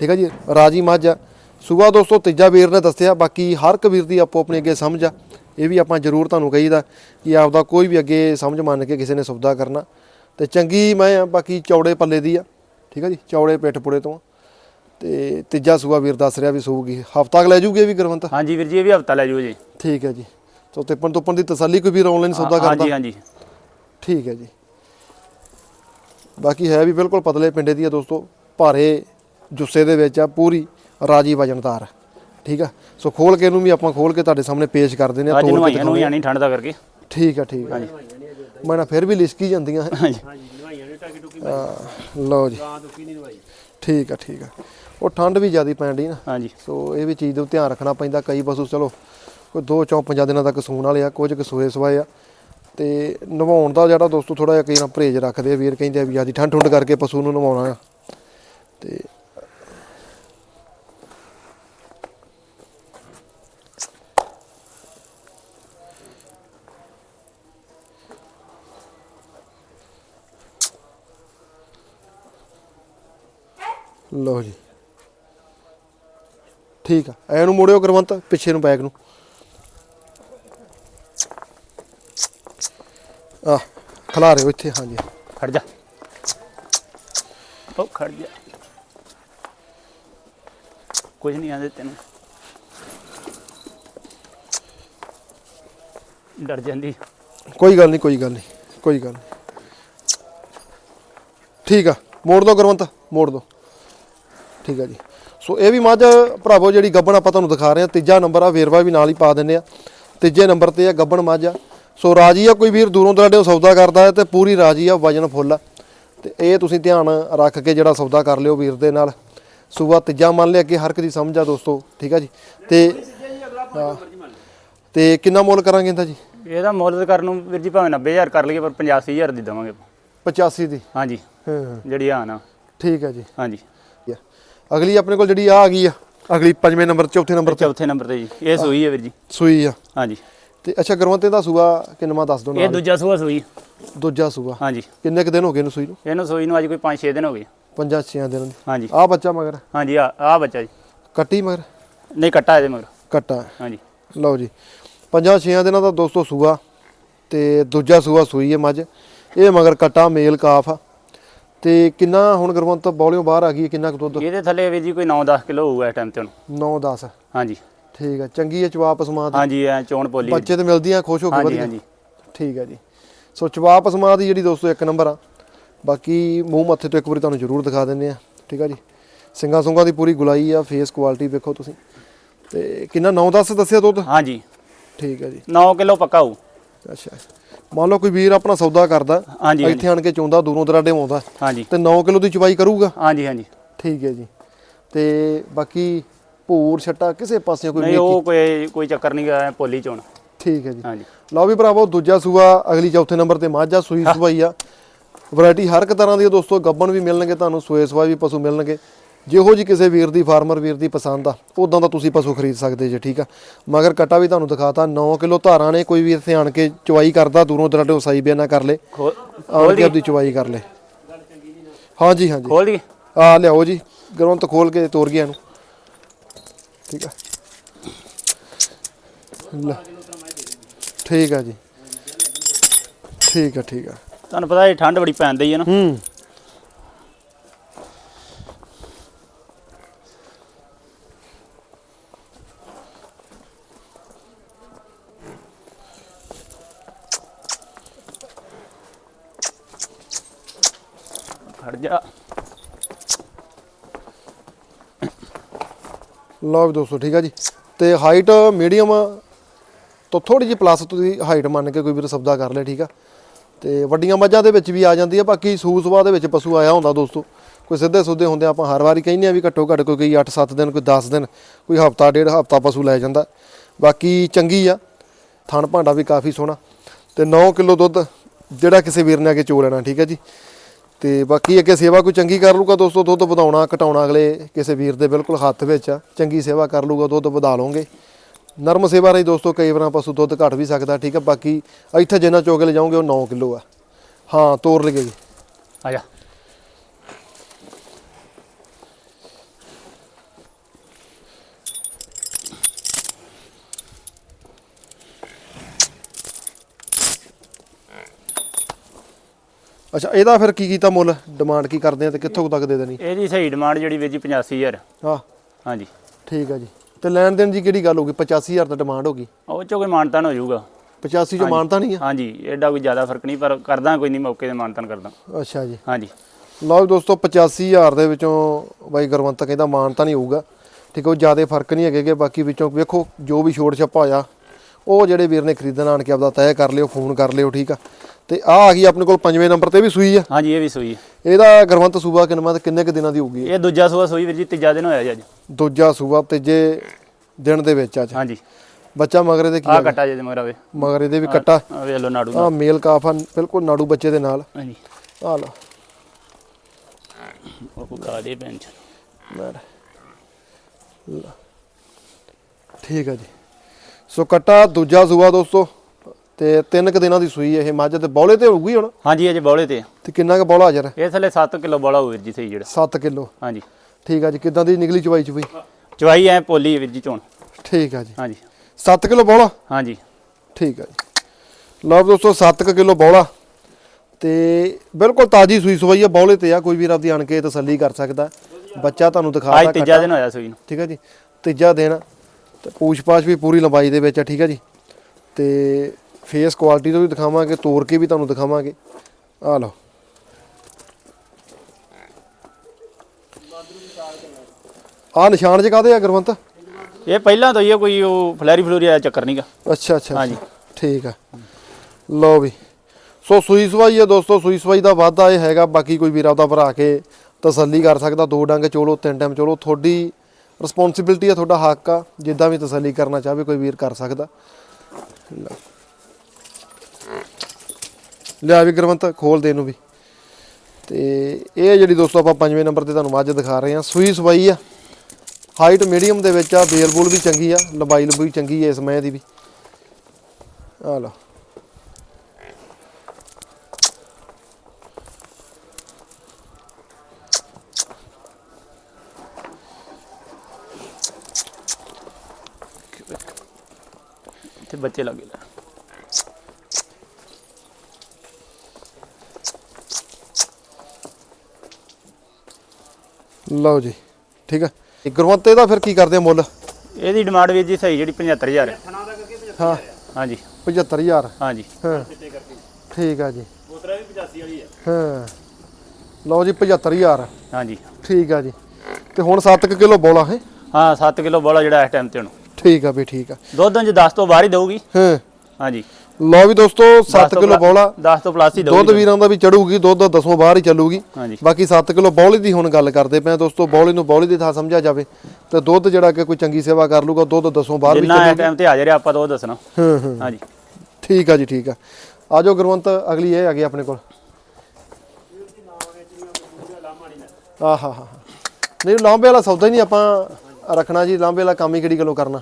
ਠੀਕ ਆ ਜੀ ਰਾਜੀ ਮੱਝ ਆ। ਸੂਆ ਦੋਸਤੋ ਤੀਜਾ ਵੀਰ ਨੇ ਦੱਸਿਆ ਬਾਕੀ ਹਰ ਇੱਕ ਵੀਰ ਦੀ ਆਪੋ ਆਪਣੀ ਅੱਗੇ ਸਮਝ ਆ। ਇਹ ਵੀ ਆਪਾਂ ਜ਼ਰੂਰ ਤੁਹਾਨੂੰ ਕਹੀਦਾ ਕਿ ਆਪਦਾ ਕੋਈ ਵੀ ਅੱਗੇ ਸਮਝ ਮੰਨ ਕੇ ਕਿਸੇ ਨੇ ਸੌਦਾ ਕਰਨਾ। ਤੇ ਚੰਗੀ ਮੈਂ ਆ ਬਾਕੀ ਚੌੜੇ ਪੱਲੇ ਦੀ ਆ। ਠੀਕ ਆ ਜੀ ਚੌੜੇ ਪਿੱਠ ਪੁੜੇ ਤੋਂ। ਤੇ ਤੀਜਾ ਸੂਆ ਵੀਰ ਦੱਸ ਰਿਹਾ ਵੀ ਸੂਗੀ। ਹਫਤਾ ਲੈ ਜੂਗੀ ਇਹ ਵੀ ਗੁਰਵੰਤ? ਹਾਂਜੀ ਵੀਰ ਜੀ ਇਹ ਵੀ ਹਫਤਾ ਲੈ ਜੂ ਜੀ। ਠੀਕ ਹੈ ਜੀ। ਸੋ ਤਿੱਪਣ ਤੁੱਪਣ ਦੀ ਤਸੱਲੀ ਕੋਈ ਵੀਰ ਆਨਲਾਈਨ ਸੌਦਾ ਕਰਦਾ। ਹਾਂਜੀ ਹਾਂਜੀ। ਠੀਕ ਹੈ ਜੀ। ਬਾਕੀ ਹੈ ਵੀ ਬਿਲਕੁਲ ਪਤਲੇ ਪਿੰਡੇ ਦੀ ਆ ਦੋਸਤੋ ਭਾਰੇ ਜੁੱਸੇ ਦੇ ਵਿੱਚ ਆ ਪੂਰੀ ਰਾਜੀ ਵਜਨਦਾਰ ਠੀਕ ਆ? ਸੋ ਖੋਲ ਕੇ ਇਹਨੂੰ ਵੀ ਆਪਾਂ ਖੋਲ ਕੇ ਤੁਹਾਡੇ ਸਾਹਮਣੇ ਪੇਸ਼ ਕਰ ਦਿੰਦੇ ਆ ਤੋੜ ਕੇ ਨਵਾਈਆਂ ਨੂੰ ਦਿਖਾਉਂਦੇ ਆ। ਆਣੀ ਠੰਡ ਦਾ ਕਰਕੇ। ਠੀਕ ਆ ਠੀਕ ਆ। ਮੈਂ ਨਾ ਫਿਰ ਵੀ ਲਿਸਕੀ ਜਾਂਦੀਆਂ ਹਾਂਜੀ। ਹਾਂ, ਲਓ ਜੀ। ਠੀਕ ਆ ਠੀਕ ਆ। ਉਹ ਠੰਡ ਵੀ ਜ਼ਿਆਦੀ ਪੈਂਦੀ ਨਾ। ਹਾਂਜੀ। ਸੋ ਇਹ ਵੀ ਚੀਜ਼ ਦਾ ਧਿਆਨ ਰੱਖਣਾ ਪੈਂਦਾ ਕਈ ਪਸ਼ੂ ਚਲੋ ਕੋਈ ਦੋ ਚੌਂ ਪੰਜਾਂ ਦਿਨਾਂ ਤੱਕ ਸੂਣ ਵਾਲੇ ਆ, ਕੁਝ ਕੁ ਸੂਏ ਸਵਾਏ ਆ। ਤੇ ਨਵਾਉਣ ਦਾ ਜਿਹੜਾ ਦੋਸਤੋ ਥੋੜਾ ਜਿਹਾ ਕਈ ਨਾ ਪਰਹੇਜ ਰੱਖਦੇ ਆ, ਵੀਰ ਕਹਿੰਦੇ ਆ ਵੀ ਜਿਆਦੀ ਠੰਡ ਠੁੰਡ ਕਰਕੇ ਪਸ਼ੂ ਨੂੰ ਨਵਾਉਣਾ ਆ। ਤੇ ਲਓ ਜੀ। ਠੀਕ ਆ ਐ ਨੂੰ ਮੋੜਿਓ ਗੁਰਵੰਤ, ਪਿੱਛੇ ਨੂੰ ਬੈਕ ਨੂੰ। ਆ ਖਿਲਾ ਰਹੇ ਹੋ ਇੱਥੇ ਹਾਂਜੀ। ਖੜ ਜਾ। ਉਹ ਖੜ ਜਾ ਕੁਝ ਨਹੀਂ ਆਂਦੇ ਤੈਨੂੰ। ਡਰ ਜਾਂਦੀ। ਕੋਈ ਗੱਲ ਨਹੀਂ ਕੋਈ ਗੱਲ ਨਹੀਂ ਕੋਈ ਗੱਲ ਨਹੀਂ। ਠੀਕ ਆ ਮੋੜ ਦੋ ਗੁਰਵੰਤ ਮੋੜ ਦੋ। ਠੀਕ ਆ ਜੀ। ਸੋ ਇਹ ਵੀ ਮੱਝ ਭਰਾਵੋ ਜਿਹੜੀ ਗੱਬਣ ਆਪਾਂ ਤੁਹਾਨੂੰ ਦਿਖਾ ਰਹੇ ਆ ਤੀਜਾ ਨੰਬਰ ਆ ਵੇਰਵਾ ਵੀ ਨਾਲ ਹੀ ਪਾ ਦਿੰਨੇ ਆ। ਤੀਜੇ ਨੰਬਰ ਤੇ ਆ ਗੱਬਣ ਮੱਝ ਆ। ਸੋ ਰਾਜੀ ਆ ਕੋਈ ਵੀਰ ਦੂਰੋਂ ਦਰਾਡਿਓਂ ਸੌਦਾ ਕਰਦਾ ਹੈ ਤੇ ਪੂਰੀ ਰਾਜੀ ਆ ਵਜਨ ਫੁੱਲ ਤੇ ਇਹ ਤੁਸੀਂ ਧਿਆਨ ਰੱਖ ਕੇ ਜਿਹੜਾ ਸੌਦਾ ਕਰ ਲਿਓ ਵੀਰ ਦੇ ਨਾਲ। ਸੂਆ ਤੀਜਾ ਮੰਨ ਲਿਆ ਅੱਗੇ ਹਰ ਇੱਕ ਦੀ ਸਮਝ ਆ ਦੋਸਤੋ ਠੀਕ ਆ ਜੀ? ਤੇ। ਤੇ ਕਿੰਨਾ ਮੁੱਲ ਕਰਾਂਗੇ ਇਹਦਾ ਜੀ? ਇਹਦਾ ਮੁੱਲ ਕਰਨ ਨੂੰ ਵੀਰ ਜੀ ਭਾਵੇਂ 90000 ਕਰ ਲਈਏ ਪਰ 85000 ਦੀ ਦੇਵਾਂਗੇ। 85 ਦੀ? ਹਾਂਜੀ। ਜਿਹੜੀ ਆ ਨਾ। ਠੀਕ ਹੈ ਜੀ। ਹਾਂਜੀ। ਅਗਲੀ ਆਪਣੇ ਕੋਲ ਜਿਹੜੀ ਆ ਆ ਗਈ ਆ। ਅਗਲੀ ਪੰਜਵੇਂ ਨੰਬਰ ਚੌਥੇ ਨੰਬਰ ਤੇ। ਚੌਥੇ ਨੰਬਰ ਤੇ ਜੀ। ਇਹ ਸੂਈ ਹੈ ਵੀਰ ਜੀ। ਸੂਈ ਆ। ਹਾਂਜੀ। ਤੇ ਅੱਛਾ ਗਰਵੰਤੇ ਦਾ ਸੂਆ ਕਿੰਨਵਾ ਦੱਸ ਦੋ ਇਹ ਨਾਲ? ਦੂਜਾ ਸੂਆ ਸੂਈ। ਦੂਜਾ ਸੂਆ? ਹਾਂਜੀ। ਕਿੰਨੇ ਕੁ ਦਿਨ ਹੋ ਗਏ ਨੂੰ ਸੂਈ ਨੂੰ? ਇਹਨੂੰ ਸੂਈ ਨੂੰ ਅੱਜ ਕੋਈ 5-6 ਦਿਨ ਹੋ ਗਏ। ਪੰਜਾਂ ਛੇਆਂ ਦਿਨ ਦੀ। ਹਾਂਜੀ। ਆ ਬੱਚਾ ਮਗਰ? ਹਾਂਜੀ ਆ ਆ ਬੱਚਾ ਜੀ। ਕੱਟੀ ਮਗਰ? ਨਹੀਂ ਕੱਟਾ ਇਹਦੇ ਮਗਰ। ਕੱਟਾ। ਹਾਂਜੀ। ਲਓ ਜੀ। ਪੰਜਾਂ ਛੇਆਂ ਦਿਨਾਂ ਦਾ ਦੋਸਤੋ ਸੂਆ ਤੇ ਦੂਜਾ ਸੂਆ ਸੂਈ ਹੈ ਮੱਝ। ਇਹ ਮਗਰ ਕੱਟਾ ਮੇਲ ਕਾਫ। ਆ ਤੇ ਕਿੰਨਾ ਹੁਣ ਗਰਵੰਤ ਬੌਲਿਓ ਬਾਹਰ ਆ ਗਈ ਹੈ, ਕਿੰਨਾ ਕੁ ਦੁੱਧ? ਇਹਦੇ ਥੱਲੇ ਵੀਰ ਜੀ ਕੋਈ 9-10 ਕਿਲੋ ਹੋਊਗਾ ਇਸ ਟਾਈਮ ਤੇ ਹੁਣ। 9 10 ਹਾਂਜੀ। ਠੀਕ ਹੈ ਚੰਗੀ ਹੈ ਚਵਾਪ ਸਮਾਤ ਹਾਂਜੀ ਐ ਚੋਣ ਪੋਲੀ। ਬੱਚੇ ਤੇ ਮਿਲਦੀਆਂ ਖੁਸ਼ ਹੋ ਕੇ ਹਾਂਜੀ ਵਧੀਆ। ਹਾਂਜੀ। ਠੀਕ ਹੈ ਜੀ। ਸੋ ਚਵਾਪ ਸਮਾ ਦੀ ਜਿਹੜੀ ਦੋਸਤੋ ਇੱਕ ਨੰਬਰ ਆ। ਬਾਕੀ ਮੂੰਹ ਮੱਥੇ ਤੋਂ ਇੱਕ ਵਾਰੀ ਤੁਹਾਨੂੰ ਜ਼ਰੂਰ ਦਿਖਾ ਦਿੰਨੇ ਆ। ਠੀਕ ਆ ਜੀ। ਸਿੰਘਾਂ ਸੁੰਗਾਂ ਦੀ ਪੂਰੀ ਗੁਲਾਈ ਆ ਫੇਸ ਕੁਆਲਿਟੀ ਵੇਖੋ ਤੁਸੀਂ। ਤੇ ਕਿੰਨਾ 9-10 ਦੱਸਿਆ ਦੁੱਧ? ਹਾਂਜੀ। ਠੀਕ ਹੈ ਜੀ। 9 ਕਿਲੋ ਪੱਕਾ ਹੋਊ। ਅੱਛਾ। ਮੰਨ ਲਓ ਕੋਈ ਵੀਰ ਆਪਣਾ ਸੌਦਾ ਕਰਦਾ ਇੱਥੇ ਆਣ ਕੇ ਚੋਂਦਾ ਦੂਰੋਂ ਦਰਾਡੇ ਆਉਂਦਾ। ਹਾਂਜੀ। ਤੇ 9 ਕਿਲੋ ਦੀ ਚਵਾਈ ਕਰੂਗਾ? ਹਾਂਜੀ ਹਾਂਜੀ। ਠੀਕ ਹੈ ਜੀ। ਤੇ ਬਾਕੀ ਭੂਰ ਛੱਟਾ ਕਿਸੇ ਪਾਸੇ ਕੋਈ ਨਹੀਂ ਉਹ ਕੋਈ ਕੋਈ ਚੱਕਰ ਨਹੀਂ ਗਾ ਪੋਲੀ ਚੋਣ ਠੀਕ ਹੈ ਜੀ। ਹਾਂਜੀ। ਲਓ ਵੀ ਭਰਾਵੋ ਦੂਜਾ ਸੂਆ ਅਗਲੀ ਚੌਥੇ ਨੰਬਰ ਤੇ ਮਾਝਾ ਸੂਈ ਸਵਾਈ ਆ। ਵੈਰਾਈਟੀ ਹਰ ਇੱਕ ਤਰ੍ਹਾਂ ਦੀ ਆ ਦੋਸਤੋ ਗੱਬਣ ਵੀ ਮਿਲਣਗੇ ਤੁਹਾਨੂੰ ਸੂਏ ਸਵਾਈ ਵੀ ਪਸ਼ੂ ਮਿਲਣਗੇ। ਜਿਹੋ ਜੀ ਕਿਸੇ ਵੀਰ ਦੀ ਫਾਰਮਰ ਵੀਰ ਦੀ ਪਸੰਦ ਆ ਉਦਾਂ ਦਾ ਤੁਸੀਂ ਪਸ਼ੂ ਖਰੀਦ ਸਕਦੇ ਜੇ ਠੀਕ ਆ? ਮਗਰ ਕਟਾ ਵੀ ਤੁਹਾਨੂੰ ਦਿਖਾਤਾ 9 ਕਿਲੋ ਧਾਰਾਂ ਨੇ ਕੋਈ ਵੀ ਇੱਥੇ ਆਣ ਕੇ ਚਵਾਈ ਕਰਦਾ ਦੂਰੋਂ ਦਰਾਡੇ ਸਾਈ ਬਿਆਨਾ ਕਰ ਲੇ। ਖੋਲ ਆਣ ਕੇ ਆਪਦੀ ਚਵਾਈ ਕਰ ਲੇ। ਹਾਂਜੀ ਹਾਂਜੀ। ਖੋਲ ਦੀ? ਆ ਲਿਆਓ ਜੀ ਗਰੰਤ ਖੋਲ ਕੇ ਤੋਰ ਗਿਆ ਇਹਨੂੰ। ਠੀਕ ਆ। ਲੈ। ਠੀਕ ਆ ਜੀ। ਠੀਕ ਆ ਠੀਕ ਆ। ਤੁਹਾਨੂੰ ਪਤਾ ਇਹ ਠੰਡ ਬੜੀ ਪੈਂਦੀ ਹੈ ਨਾ। ਹੂੰ। ਖੜ ਜਾ। ਲਓ ਵੀ ਦੋਸਤੋ, ਠੀਕ ਆ ਜੀ। ਤੇ ਹਾਈਟ ਮੀਡੀਅਮ ਤੋਂ ਥੋੜੀ ਜਿਹੀ ਪਲੱਸ ਤੁਸੀਂ ਹਾਈਟ ਮੰਨ ਕੇ ਕੋਈ ਵੀ ਸਬਦਾ ਕਰ ਲੈ, ਠੀਕ ਆ। ਤੇ ਵੱਡੀਆਂ ਮੱਝਾਂ ਦੇ ਵਿੱਚ ਵੀ ਆ ਜਾਂਦੀ ਆ, ਬਾਕੀ ਸੂ ਸਵਾ ਦੇ ਵਿੱਚ ਪਸ਼ੂ ਆਇਆ ਹੁੰਦਾ ਦੋਸਤੋ। ਕੋਈ ਸਿੱਧੇ ਸੁੱਧੇ ਹੁੰਦੇ ਆਪਾਂ ਹਰ ਵਾਰੀ ਕਹਿੰਦੇ ਆ ਵੀ ਘੱਟੋ ਘੱਟ ਕੋਈ ਕੋਈ 8-7 ਦਿਨ, ਕੋਈ 10 ਦਿਨ, ਕੋਈ ਹਫਤਾ, ਡੇਢ ਹਫਤਾ ਪਸ਼ੂ ਲੈ ਜਾਂਦਾ। ਬਾਕੀ ਚੰਗੀ ਆ, ਥਣ ਭਾਂਡਾ ਵੀ ਕਾਫੀ ਸੋਹਣਾ। ਤੇ 9 ਕਿਲੋ ਦੁੱਧ ਜਿਹੜਾ ਕਿਸੇ ਵੀਰ ਨੇ ਆ ਕੇ ਚੋ ਲੈਣਾ, ਠੀਕ ਹੈ ਜੀ। ਤੇ ਬਾਕੀ ਅੱਗੇ ਸੇਵਾ ਕੋਈ ਚੰਗੀ ਕਰ ਲੂਗਾ ਦੋਸਤੋ, ਦੁੱਧ ਵਧਾਉਣਾ, ਘਟਾਉਣਾ ਅਗਲੇ ਕਿਸੇ ਵੀਰ ਦੇ ਬਿਲਕੁਲ ਹੱਥ ਵਿੱਚ ਆ। ਚੰਗੀ ਸੇਵਾ ਕਰ ਲੂਗਾ ਦੁੱਧ ਵਧਾ ਲਓਗੇ ਨਰਮ ਸੇਵਾ ਰਹੀ ਦੋਸਤੋ, ਕਈ ਵਾਰਾਂ ਪਸ਼ੂ ਦੁੱਧ ਘਟ ਵੀ ਸਕਦਾ, ਠੀਕ ਆ। ਬਾਕੀ ਇੱਥੇ ਜਿੰਨਾ ਚੋਗੇ ਲੈ ਜਾਓਗੇ ਉਹ 9 ਕਿਲੋ ਆ। ਹਾਂ, ਤੋਰ ਲਗੇ ਜੀ। ਆ ਜਾ। ਅੱਛਾ ਇਹਦਾ ਫਿਰ ਕੀ ਕੀਤਾ ਮੁੱਲ? ਡਿਮਾਂਡ ਕੀ ਕਰਦੇ ਆ ਤੇ ਕਿੱਥੋਂ ਤੱਕ ਦੇ ਦੇਣੀ? ਇਹਦੀ ਸਹੀ ਡਿਮਾਂਡ ਜਿਹੜੀ ਵੀਰ ਜੀ 85000 ਹਾਂ। ਹਾਂਜੀ। ਠੀਕ ਆ ਜੀ। ਤੇ ਲੈਣ ਦੇਣ ਦੀ ਕਿਹੜੀ ਗੱਲ ਹੋਗੀ 85000 ਦਾ ਡਿਮਾਂਡ ਹੋਗੀ ਉਹ ਚੋਂ ਕੋਈ ਮਾਨਤਾਨ ਹੋ ਜਾਊਗਾ। 85 ਚੋਂ ਮਾਨਤਾ ਨਹੀਂ ਆ? ਹਾਂਜੀ ਐਡਾ ਕੋਈ ਜ਼ਿਆਦਾ ਫ਼ਰਕ ਨਹੀਂ ਪਰ ਕਰਦਾ ਕੋਈ ਨਹੀਂ ਮੌਕੇ ਤੇ ਮਾਨਤਾਨ ਕਰਦਾ। ਅੱਛਾ ਜੀ। ਹਾਂਜੀ। ਲਓ ਦੋਸਤੋ 85000 ਦੇ ਵਿੱਚੋਂ ਬਾਈ ਗੁਰਵੰਤ ਕਹਿੰਦਾ ਮਾਨਤਾ ਨਹੀਂ ਹੋਊਗਾ। ਠੀਕ ਹੈ ਉਹ ਜ਼ਿਆਦਾ ਫ਼ਰਕ ਨਹੀਂ ਹੈਗੇਗੇ ਬਾਕੀ ਵਿੱਚੋਂ ਵੇਖੋ ਜੋ ਵੀ ਛੋੜ ਛੱਪਾ ਹੋਇਆ ਉਹ ਜਿਹੜੇ ਵੀਰ ਨੇ ਖਰੀਦਣ ਆਣ ਕੇ ਆਪਦਾ ਤੈਅ ਕਰ ਲਿਓ ਫੋਨ ਕਰ ਲਿਓ ਠੀਕ ਆ। ਤੇ ਆ ਆ ਗਈ ਆਪਣੇ ਕੋਲ ਪੰਜਵੇਂ ਨੰਬਰ ਤੇ ਵੀ ਸੂਈ ਆ। ਹਾਂਜੀ ਇਹ ਵੀ ਸੂਈ ਹੈ। ਇਹਦਾ ਗੁਰਵੰਤ ਸੂਬਾ ਕਿੰਨਾ ਤੇ ਕਿੰਨੇ ਕੁ ਦਿਨਾਂ ਦੀ ਹੋਊਗੀ? ਇਹ? ਇਹ ਦੂਜਾ ਸੂਆ ਸੂਈ ਵੀਰ ਜੀ ਤੀਜਾ ਦਿਨ ਹੋਇਆ ਜੀ ਅੱਜ। ਦੂਜਾ ਸੂਬਾ ਤੀਜੇ ਦਿਨ ਦੇ ਵਿੱਚ ਅੱਜ। ਹਾਂਜੀ। ਬੱਚਾ ਮਗਰੇ ਦੇ ਕੀ ਆ ਆ ਕੱਟਾ ਜੇ ਮਗਰ ਆਵੇ। ਮਗਰੇ ਦੇ ਵੀ ਕੱਟਾ। ਆ ਵੇਖ ਲਓ ਨਾੜੂ ਆ ਮੇਲ ਕਾਫਾ ਬਿਲਕੁਲ ਨਾੜੂ ਬੱਚੇ ਦੇ ਨਾਲ। ਹਾਂਜੀ। ਆ ਲਓ। ਉਹ ਖਾ ਦੇ ਬੈਂਚ ਲੈ ਲੈ। ਠੀਕ ਆ ਜੀ। ਸੋ ਕੱਟਾ ਦੂਜਾ ਸੂਆ ਦੋਸਤੋ। ਤੇ ਤਿੰਨ ਕ ਦਿਨਾਂ ਦੀ ਸੂਈ ਇਹ ਮੱਝ ਤੇ ਬੌਲੇ ਤੇ ਹੋਊਗੀ ਹੁਣ? ਹਾਂਜੀ ਅਜੇ ਬੌਲੇ ਤੇ ਆ। ਤੇ ਕਿੰਨਾ ਕ ਬੌਲਾ ਹਾਜ਼ਰ ਇਹ ਥੱਲੇ 7 ਕਿਲੋ ਬੌਲਾ ਵੀਰ ਜੀ ਸਹੀ ਜਿਹੜਾ। 7 ਕਿਲੋ। ਹਾਂਜੀ। ਠੀਕ ਆ ਜੀ ਕਿਦਾਂ ਦੀ ਨਿਕਲੀ ਚਵਾਈ ਚ ਬਈ ਚਵਾਈ ਐ ਪੋਲੀ ਵੀਰ ਜੀ ਚੋਣ ਠੀਕ ਆ ਜੀ। ਹਾਂਜੀ। 7 ਕਿਲੋ ਬੌਲਾ? ਹਾਂਜੀ। ਠੀਕ ਆ ਜੀ। ਲਓ ਦੋਸਤੋ 7 ਕਿਲੋ ਬੌਲਾ। ਤੇ ਬਿਲਕੁਲ ਤਾਜੀ ਸੂਈ ਸਵਾਈ ਆ ਬੌਲੇ ਤੇ ਆ। ਕੋਈ ਵੀਰ ਆਪਦੀ ਆਣ ਕੇ ਤਸੱਲੀ ਕਰ ਸਕਦਾ। ਬੱਚਾ ਤੁਹਾਨੂੰ ਦਿਖਾ ਅੱਜ ਤੀਜਾ ਦਿਨ ਹੋਇਆ ਸੂਈ ਨੂੰ। ਠੀਕ ਹੈ ਜੀ। ਤੀਜਾ ਦਿਨ। ਤੇ ਪੂਛ-ਪਾਛ ਵੀ ਪੂਰੀ ਲੰਬਾਈ ਦੇ ਵਿੱਚ ਆ ਠੀਕ ਹੈ ਜੀ। ਤੇ ਫੇਸ ਕੁਆਲਿਟੀ ਤੋਂ ਵੀ ਦਿਖਾਵਾਂਗੇ ਤੋੜ ਕੇ ਵੀ ਤੁਹਾਨੂੰ ਦਿਖਾਵਾਂਗੇ। ਆ ਲਓ। ਆ ਨਿਸ਼ਾਨ ਜੇ ਕਾਦੇ ਆ ਗੁਰਵੰਤ? ਇਹ ਪਹਿਲਾਂ ਤੋਂ ਹੀ ਆ ਕੋਈ ਉਹ ਫਲੈਰੀ ਫਲੂਰੀ ਆਇਆ ਚੱਕਰ ਨਹੀਂਗਾ ਅੱਛਾ ਅੱਛਾ ਹਾਂਜੀ। ਠੀਕ ਆ। ਲਓ ਵੀ। ਸੋ ਸੂਈ ਸਵਾਈ ਆ ਦੋਸਤੋ ਸੂਈ ਸਵਾਈ ਦਾ ਵਾਧਾ ਇਹ ਹੈਗਾ ਬਾਕੀ ਕੋਈ ਵੀਰ ਆਪਦਾ ਭਰਾ ਕੇ ਤਸੱਲੀ ਕਰ ਸਕਦਾ ਦੋ ਡੰਗ ਚੋਲੋ ਤਿੰਨ ਟਾਈਮ ਚੋਲੋ ਤੁਹਾਡੀ ਰਿਸਪੌਂਸਿਬਿਲਟੀ ਆ ਤੁਹਾਡਾ ਹੱਕ ਆ ਜਿੱਦਾਂ ਵੀ ਤਸੱਲੀ ਕਰਨਾ ਚਾਹਵੇ ਕੋਈ ਵੀਰ ਕਰ ਸਕਦਾ। ਲਓ। ਲਿਆ ਵੀ ਗੁਰਵੰਤ, ਖੋਲ ਦੇ ਨੂੰ ਵੀ। ਤੇ ਇਹ ਜਿਹੜੀ ਦੋਸਤੋ ਆਪਾਂ ਪੰਜਵੇਂ ਨੰਬਰ ਤੇ ਤੁਹਾਨੂੰ ਮੱਝ ਦਿਖਾ ਰਹੇ ਹਾਂ। ਸੂਈ ਸਵਾਈ ਆ। ਹਾਈਟ ਮੀਡੀਅਮ ਦੇ ਵਿੱਚ ਆ, ਫੇਰ ਬੋਲ ਵੀ ਚੰਗੀ ਆ, ਲੰਬਾਈ ਲੰਬੂਈ ਚੰਗੀ ਆ ਇਸ ਮੈਂ ਦੀ ਵੀ। ਆ ਲਓ। ਤੇ ਬੱਚੇ ਲੱਗੇ ਲੈ ਲਓ ਜੀ ਠੀਕ ਆ। ਇਹ ਗੁਰਵੰਤ ਇਹਦਾ ਫਿਰ ਕੀ ਕਰਦੇ ਆ ਮੁੱਲ? ਇਹਦੀ ਡਿਮਾਂਡ ਵੀਰ ਜੀ ਸਹੀ ਜਿਹੜੀ 75000 ਹਾਂ। ਹਾਂਜੀ। 75000 ਹਾਂਜੀ। ਹਾਂ। ਠੀਕ ਆ ਜੀ। ਉਤਰਾ ਵੀ 85 ਵਾਲੀ ਹੈ। ਹਾਂ। ਲਓ ਜੀ 75000 ਹਾਂਜੀ। ਠੀਕ ਆ ਜੀ। ਤੇ ਹੁਣ 7 ਕਿਲੋ ਬੋਲਾ ਹੈ। ਹਾਂ 7 ਕਿਲੋ ਬੋਲਾ ਜਿਹੜਾ ਇਸ ਟਾਈਮ ਤੇ ਹੁਣ। ਠੀਕ ਆ ਵੀ ਠੀਕ ਆ। ਦੁੱਧ ਚ 10 ਤੋਂ ਬਾਹਰ ਹੀ ਦਊਗੀ। ਹਾਂ। ਹਾਂਜੀ। ਲਓ ਵੀ ਦੋਸਤੋ 7 ਕਿਲੋ ਬੋਲਾ। 10 ਤੋਂ ਪਲੱਸ ਹੀ ਦੁੱਧ ਦਊਗੀ ਵੀਰਾਂ ਦਾ ਵੀ ਚੜੂਗੀ ਦੁੱਧ ਦਸੋਂ ਬਾਹਰ ਹੀ ਚੱਲੂਗੀ। ਬਾਕੀ 7 ਕਿਲੋ ਬੌਲੀ ਦੀ ਹੁਣ ਗੱਲ ਕਰਦੇ ਪਏ ਆ ਦੋਸਤੋ ਬੌਲੀ ਨੂੰ ਬੌਲੀ ਦੀ ਥਾਂ ਸਮਝਿਆ ਜਾਵੇ ਤੇ ਦੁੱਧ ਜਿਹੜਾ ਕਿ ਕੋਈ ਚੰਗੀ ਸੇਵਾ ਕਰ ਲੂਗਾ ਦੁੱਧ ਦਸੋਂ ਬਾਹਰ ਵੀ ਜਿੰਨਾ ਚੱਲੂਗੀ। ਟਾਈਮ ਤੇ ਹਾਜ਼ਰ ਹੈ ਆਪਾਂ ਤਾਂ ਉਹ ਦੱਸਣਾ। ਹਾਂ ਹਾਂ। ਹਾਂਜੀ। ਠੀਕ ਆ ਜੀ ਠੀਕ ਆ। ਆਜੋ ਗੁਰਵੰਤ ਅਗਲੀ ਇਹ ਆ ਗਈ ਆਪਣੇ ਕੋਲ। ਆਹਾ ਹਾ ਹਾ। ਨਹੀਂ ਲਾਂਬੇ ਵਾਲਾ ਸੌਦਾ ਹੀ ਨਹੀਂ ਆਪਾਂ ਰੱਖਣਾ ਜੀ ਲਾਂਬੇ ਵਾਲਾ ਕੰਮ ਹੀ ਕਿਹੜੀ ਗੱਲੋਂ ਕਰਨਾ।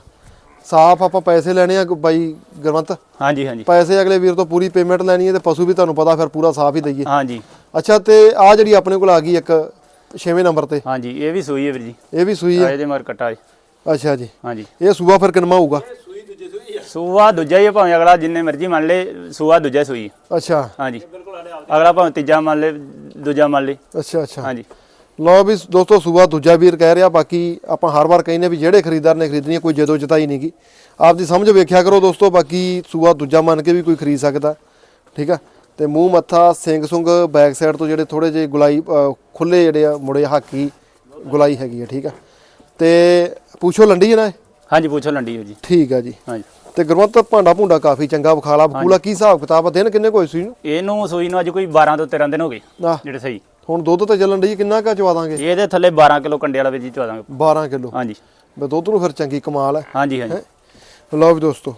ਸਾਫ਼ ਆਪਾਂ ਪੈਸੇ ਲੈਣੇ ਆ ਬਾਈ ਗੁਰਵੰਤ। ਹਾਂਜੀ ਹਾਂਜੀ। ਪੈਸੇ ਅਗਲੇ ਵੀਰ ਤੋਂ ਪੂਰੀ ਪੇਮੈਂਟ ਲੈਣੀ ਹੈ ਤੇ ਪਸ਼ੂ ਵੀ ਤੁਹਾਨੂੰ ਪਤਾ ਫਿਰ ਪੂਰਾ ਸਾਫ਼ ਹੀ ਦਈਏ। ਹਾਂਜੀ। ਅੱਛਾ ਤੇ ਆ ਜਿਹੜੀ ਆਪਣੇ ਕੋਲ ਆ ਗਈ ਇੱਕ 6ਵੇਂ ਨੰਬਰ ਤੇ। ਹਾਂਜੀ ਇਹ ਵੀ ਸੂਈ ਹੈ ਵੀਰ ਜੀ। ਇਹ ਵੀ ਸੂਈ ਹੈ। ਇਹਦੇ ਮਰ ਕਟਾ ਅੱਛਾ ਜੀ। ਹਾਂਜੀ। ਇਹ ਸੂਆ ਫਿਰ ਕਿੰਨਾ ਹੋਊਗਾ? ਸੂਆ ਦੂਜਾ ਹੀ ਹੈ, ਭਾਵੇਂ ਅਗਲਾ ਜਿੰਨੇ ਮਰਜ਼ੀ ਮੰਨ ਲੇ ਸੂਆ ਦੂਜਾ ਸੂਈ। ਅੱਛਾ। ਹਾਂਜੀ। ਅਗਲਾ ਭਾਵੇਂ ਤੀਜਾ ਮੰਨ ਲੇ ਦੂਜਾ ਮੰਨ ਲੇ। ਅੱਛਾ ਅੱਛਾ। ਹਾਂਜੀ। ਲਓ ਵੀ ਦੋਸਤੋ ਸੂਆ ਦੂਜਾ ਵੀਰ ਕਹਿ ਰਿਹਾ ਬਾਕੀ ਆਪਾਂ ਹਰ ਵਾਰ ਕਹਿੰਦੇ ਵੀ ਜਿਹੜੇ ਖਰੀਦਦਾਰ ਨੇ ਖਰੀਦਣੀ ਹੈ, ਕੋਈ ਜਦੋਂ ਜਤਾਈ ਨਹੀਂਗੀ ਆਪਦੀ ਸਮਝ ਵੇਖਿਆ ਕਰੋ ਦੋਸਤੋ ਬਾਕੀ ਸੂਆ ਦੂਜਾ ਮੰਨ ਕੇ ਵੀ ਕੋਈ ਖਰੀਦ ਸਕਦਾ। ਠੀਕ ਆ? ਤੇ ਮੂੰਹ ਮੱਥਾ ਸਿੰਘ ਸੁੰਗ ਬੈਕ ਸਾਈਡ ਤੋਂ ਜਿਹੜੇ ਥੋੜੇ ਜਿਹੇ ਗੁਲਾਈ ਖੁੱਲੇ ਜਿਹੜੇ ਆ ਮੁੜੇ ਹਾਕੀ ਗੁਲਾਈ ਹੈਗੀ ਆ ਠੀਕ ਆ? ਤੇ ਪੁੱਛੋ ਲੰਡੀ ਹੈ ਨਾ? ਹਾਂਜੀ ਪੁੱਛੋ ਲੰਡੀ ਹੋ ਜੀ। ਠੀਕ ਆ ਜੀ। ਹਾਂਜੀ। ਤੇ ਗੁਰਮਤ ਭਾਂਡਾ ਭੁੰਡਾ ਕਾਫੀ ਚੰਗਾ ਵਿਖਾਲਾ ਬਕੂਲਾ ਕੀ ਹਿਸਾਬ ਕਿਤਾਬ ਆ? ਦਿਨ ਕਿੰਨੇ ਕੋਈ ਸੀ ਨੂੰ? ਇਹਨੂੰ ਸੂਈ ਨੂੰ ਅੱਜ ਕੋਈ 12 ਤੋਂ 13 ਦਿਨ ਹੋ ਗਏ ਜਿਹੜੇ ਸਹੀ। ਹੁਣ ਦੁੱਧ ਤੇ ਚੱਲਣ ਡਈ ਕਿੰਨਾ ਕਾ ਚਵਾ ਦਾਂਗੇ? ਇਹਦੇ ਥੱਲੇ 12 ਕਿਲੋ ਕੰਡੇ ਵਾਲਾ ਜੀ ਚਵਾ ਦਾਂਗੇ 12 ਕਿਲੋ? ਹਾਂਜੀ। ਬਈ ਦੁੱਧ ਨੂੰ ਫਿਰ ਚੰਗੀ ਕਮਾਲ ਹੈ। ਹਾਂਜੀ ਹਾਂਜੀ। ਲਓ ਵੀ ਦੋਸਤੋ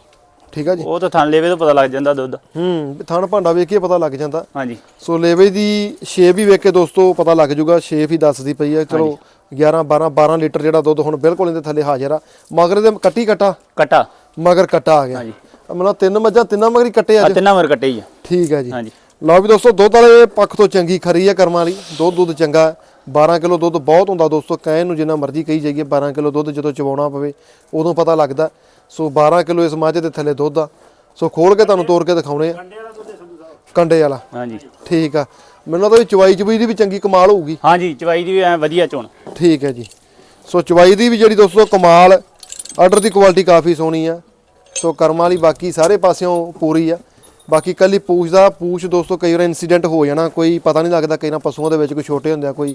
ਠੀਕ ਆ ਜੀ? ਉਹ ਤਾਂ ਥਣ ਲੇਵੇ ਤੋਂ ਪਤਾ ਲੱਗ ਜਾਂਦਾ ਦੁੱਧ। ਹੂੰ ਥਣ ਭਾਂਡਾ ਵੇਖ ਕੇ ਪਤਾ ਲੱਗ ਜਾਂਦਾ। ਹਾਂਜੀ। ਸੋ ਲੇਵੇ ਦੀ ਸ਼ੇਪ ਵੀ ਵੇਖ ਕੇ ਦੋਸਤੋ ਪਤਾ ਲੱਗ ਜੂਗਾ ਸ਼ੇਪ ਹੀ ਦੱਸਦੀ ਪਈ ਹੈ ਚਲੋ 11 12 12 ਲੀਟਰ ਜਿਹੜਾ ਦੁੱਧ ਹੁਣ ਬਿਲਕੁਲ ਇਹਦੇ ਥੱਲੇ ਹਾਜ਼ਰ ਆ। ਮਗਰ ਦੇ ਕੱਟੀ ਕਟਾ? ਕਟਾ। ਮਗਰ ਕਟਾ ਆ ਗਿਆ। ਹਾਂਜੀ। ਮਤਲਬ ਤਿੰਨ ਮੱਝਾਂ ਤਿੰਨਾਂ ਮਗਰ ਹੀ ਕੱਟੇ ਆ ਤਿੰਨਾਂ ਮਰ ਕੱਟੇ ਹੀ ਆ। ਠੀਕ ਹੈ ਜੀ। ਹਾਂਜੀ। ਲਓ ਵੀ ਦੋਸਤੋ ਦੁੱਧ ਵਾਲੇ ਪੱਖ ਤੋਂ ਚੰਗੀ ਖਰੀ ਹੈ ਕਰਮਾਂ ਵਾਲੀ। ਦੁੱਧ ਦੁੱਧ ਚੰਗਾ। ਹੈ। 12 ਕਿਲੋ ਦੁੱਧ ਬਹੁਤ ਹੁੰਦਾ ਦੋਸਤੋ ਕਹਿਣ ਨੂੰ ਜਿੰਨਾ ਮਰਜ਼ੀ ਕਹੀ ਜਾਈਏ 12 ਕਿਲੋ ਦੁੱਧ ਜਦੋਂ ਚਵਾਉਣਾ ਪਵੇ ਉਦੋਂ ਪਤਾ ਲੱਗਦਾ। ਸੋ 12 ਕਿਲੋ ਇਸ ਮੱਝ ਦੇ ਥੱਲੇ ਦੁੱਧ ਆ। ਸੋ ਖੋਲ ਕੇ ਤੁਹਾਨੂੰ ਤੋੜ ਕੇ ਦਿਖਾਉਣੇ ਆ। ਕੰਡੇ ਵਾਲਾ ਹਾਂਜੀ। ਠੀਕ ਆ। ਮੈਨੂੰ ਲੱਗਦਾ ਵੀ ਚਵਾਈ ਚਬੂਈ ਦੀ ਵੀ ਚੰਗੀ ਕਮਾਲ ਹੋਊਗੀ। ਹਾਂਜੀ ਚਵਾਈ ਦੀ ਵੀ ਐ ਵਧੀਆ ਚੋਣ। ਠੀਕ ਹੈ ਜੀ। ਸੋ ਚਵਾਈ ਦੀ ਵੀ ਜਿਹੜੀ ਦੋਸਤੋ ਕਮਾਲ ਆਰਡਰ ਦੀ ਕੁਆਲਿਟੀ ਕਾਫੀ ਸੋਹਣੀ ਆ। ਸੋ ਕਰਮਾਂ ਵਾਲੀ ਬਾਕੀ ਸਾਰੇ ਪਾਸਿਓਂ ਪੂਰੀ ਆ। ਬਾਕੀ ਕੱਲੀ ਪੂਛ ਦਾ ਪੂਛ ਦੋਸਤੋ ਕਈ ਵਾਰ ਇਨਸੀਡੈਂਟ ਹੋ ਜਾਣਾ ਕੋਈ ਪਤਾ ਨਹੀਂ ਲੱਗਦਾ ਕਈ ਨਾ ਪਸ਼ੂਆਂ ਦੇ ਵਿੱਚ ਕੋਈ ਛੋਟੇ ਹੁੰਦੇ ਆ ਕੋਈ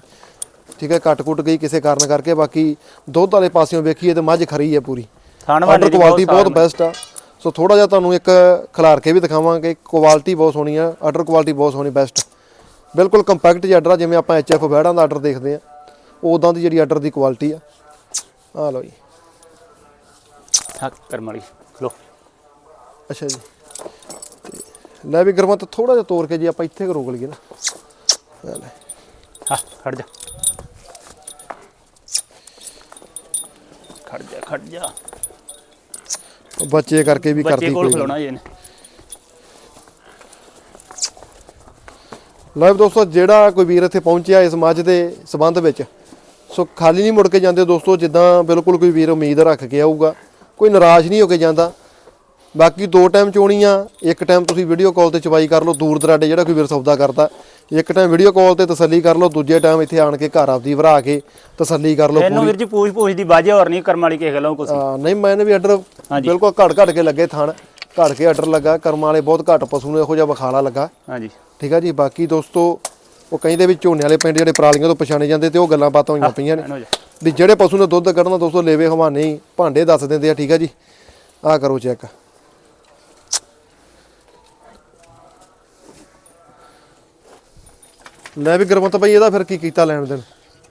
ਠੀਕ ਹੈ ਕੱਟ ਕੁੱਟ ਗਈ ਕਿਸੇ ਕਾਰਨ ਕਰਕੇ ਬਾਕੀ ਦੁੱਧ ਵਾਲੇ ਪਾਸਿਓਂ ਵੇਖੀਏ ਤੇ ਮੱਝ ਖਰੀ ਹੈ ਪੂਰੀ। ਆਰਡਰ ਕੁਆਲਿਟੀ ਬਹੁਤ ਬੈਸਟ ਆ। ਸੋ ਥੋੜਾ ਜਿਹਾ ਤੁਹਾਨੂੰ ਇੱਕ ਖਿਲਾਰ ਕੇ ਵੀ ਦਿਖਾਵਾਂਗੇ ਕੁਆਲਿਟੀ ਬਹੁਤ ਸੋਹਣੀ ਆ ਆਰਡਰ ਕੁਆਲਿਟੀ ਬਹੁਤ ਸੋਹਣੀ ਬੈਸਟ ਬਿਲਕੁਲ ਕੰਪੈਕਟ ਜਿਹਾ ਆਰਡਰ ਆ ਜਿਵੇਂ ਆਪਾਂ ਐਚਐਫ ਬੈੜਾਂ ਦਾ ਆਰਡਰ ਦੇਖਦੇ ਆ। ਉਦਾਂ ਦੀ ਜਿਹੜੀ ਆਰਡਰ ਦੀ ਕੁਆਲਿਟੀ ਆ। ਆ ਲਓ ਜੀ। ਹੱਕ ਕਰਮ ਵਾਲੀ ਲੋ ਅੱਛਾ ਜੀ। ਲੈ ਵੀ ਗਰਮਤ ਥੋੜਾ ਜਿਹਾ ਤੋੜ ਕੇ ਜੀ ਆਪਾਂ ਇੱਥੇ ਰੋਕ ਲਈਏ ਨਾ। ਲੈ ਹਾਂ ਖੜ ਜਾ। ਖੜ ਜਾ ਖੜ ਜਾ। ਬੱਚੇ ਕਰਕੇ ਵੀ ਬੱਚੇ ਕਰਦੀ ਕੋਲ ਕੋਈ ਗੱਲ ਖਲੋਣਾ ਜੀ ਇਹਨੇ। ਲੈ ਵੀ ਦੋਸਤੋ ਜਿਹੜਾ ਕੋਈ ਵੀਰ ਇੱਥੇ ਪਹੁੰਚਿਆ ਇਸ ਮੱਝ ਦੇ ਸਬੰਧ ਵਿੱਚ ਸੋ ਖਾਲੀ ਨਹੀਂ ਮੁੜ ਕੇ ਜਾਂਦੇ ਦੋਸਤੋ ਜਿੱਦਾਂ ਬਿਲਕੁਲ ਕੋਈ ਵੀਰ ਉਮੀਦ ਰੱਖ ਕੇ ਆਊਗਾ ਕੋਈ ਨਾਰਾਜ਼ ਨਹੀਂ ਹੋ ਕੇ ਜਾਂਦਾ। ਬਾਕੀ ਦੋ ਟਾਈਮ ਚੋਣੀ ਆ ਇੱਕ ਟਾਈਮ ਤੁਸੀਂ ਵੀਡੀਓ ਕਾਲ ਤੇ ਚਵਾਈ ਕਰ ਲਓ ਦੂਰ ਦਰਾਡੇ ਜਿਹੜਾ ਕੋਈ ਵੀਰ ਸੌਦਾ ਕਰਦਾ। ਇੱਕ ਟਾਈਮ ਵੀਡੀਓ ਕਾਲ ਤੇ ਤਸੱਲੀ ਕਰ ਲਓ ਦੂਜੇ ਟਾਈਮ ਇੱਥੇ ਆਣ ਕੇ ਘਰ ਆਪਦੀ ਭਰਾ ਕੇ ਤਸੱਲੀ ਕਰ ਲਓ ਇਹਨੂੰ ਵੀਰ ਜੀ ਪੂਛ ਪੂਛ ਦੀ ਬਾਜੇ ਹੋਰ ਨਹੀਂ ਕਰਮ ਵਾਲੀ ਕਿਸੇ ਗੱਲੋਂ ਕੁਛ। ਨਹੀਂ ਮੈਨੇ ਵੀ ਆਰਡਰ। ਬਿਲਕੁਲ ਘੜ ਘੜ ਕੇ ਲੱਗੇ ਥਣ ਘੜ ਕੇ ਆਰਡਰ ਲੱਗਾ ਕਰਮ ਵਾਲੇ ਬਹੁਤ ਘੱਟ ਪਸ਼ੂ ਨੂੰ ਇਹੋ ਜਿਹਾ ਵਿਖਾਲਾ ਲੱਗਾ। ਹਾਂਜੀ। ਠੀਕ ਆ ਜੀ ਬਾਕੀ ਦੋਸਤੋ ਉਹ ਕਹਿੰਦੇ ਵੀ ਝੋਨੇ ਵਾਲੇ ਪਿੰਡ ਜਿਹੜੇ ਪਰਾਲੀਆਂ ਤੋਂ ਪਛਾਣੇ ਜਾਂਦੇ ਤੇ ਉਹ ਗੱਲਾਂ ਬਾਤਾਂ ਹੋਈਆਂ ਪਈਆਂ ਨੇ। ਵੀ ਜਿਹੜੇ ਪਸ਼ੂ ਨੇ ਦੁੱਧ ਕੱਢਣਾ ਦੋਸਤੋ ਲੇਵੇ ਹਵਾਨੇ ਭਾਂਡੇ ਦੱਸ ਦਿੰਦੇ ਆ ਠੀਕ ਆ ਜੀ। ਆਹ ਕਰੋ ਚੈੱਕ ਲੈ ਵੀ ਗੁਰਮਤ ਭਾਈ ਇਹਦਾ ਫਿਰ ਕੀ ਕੀਤਾ ਲੈਣ ਦੇਣ?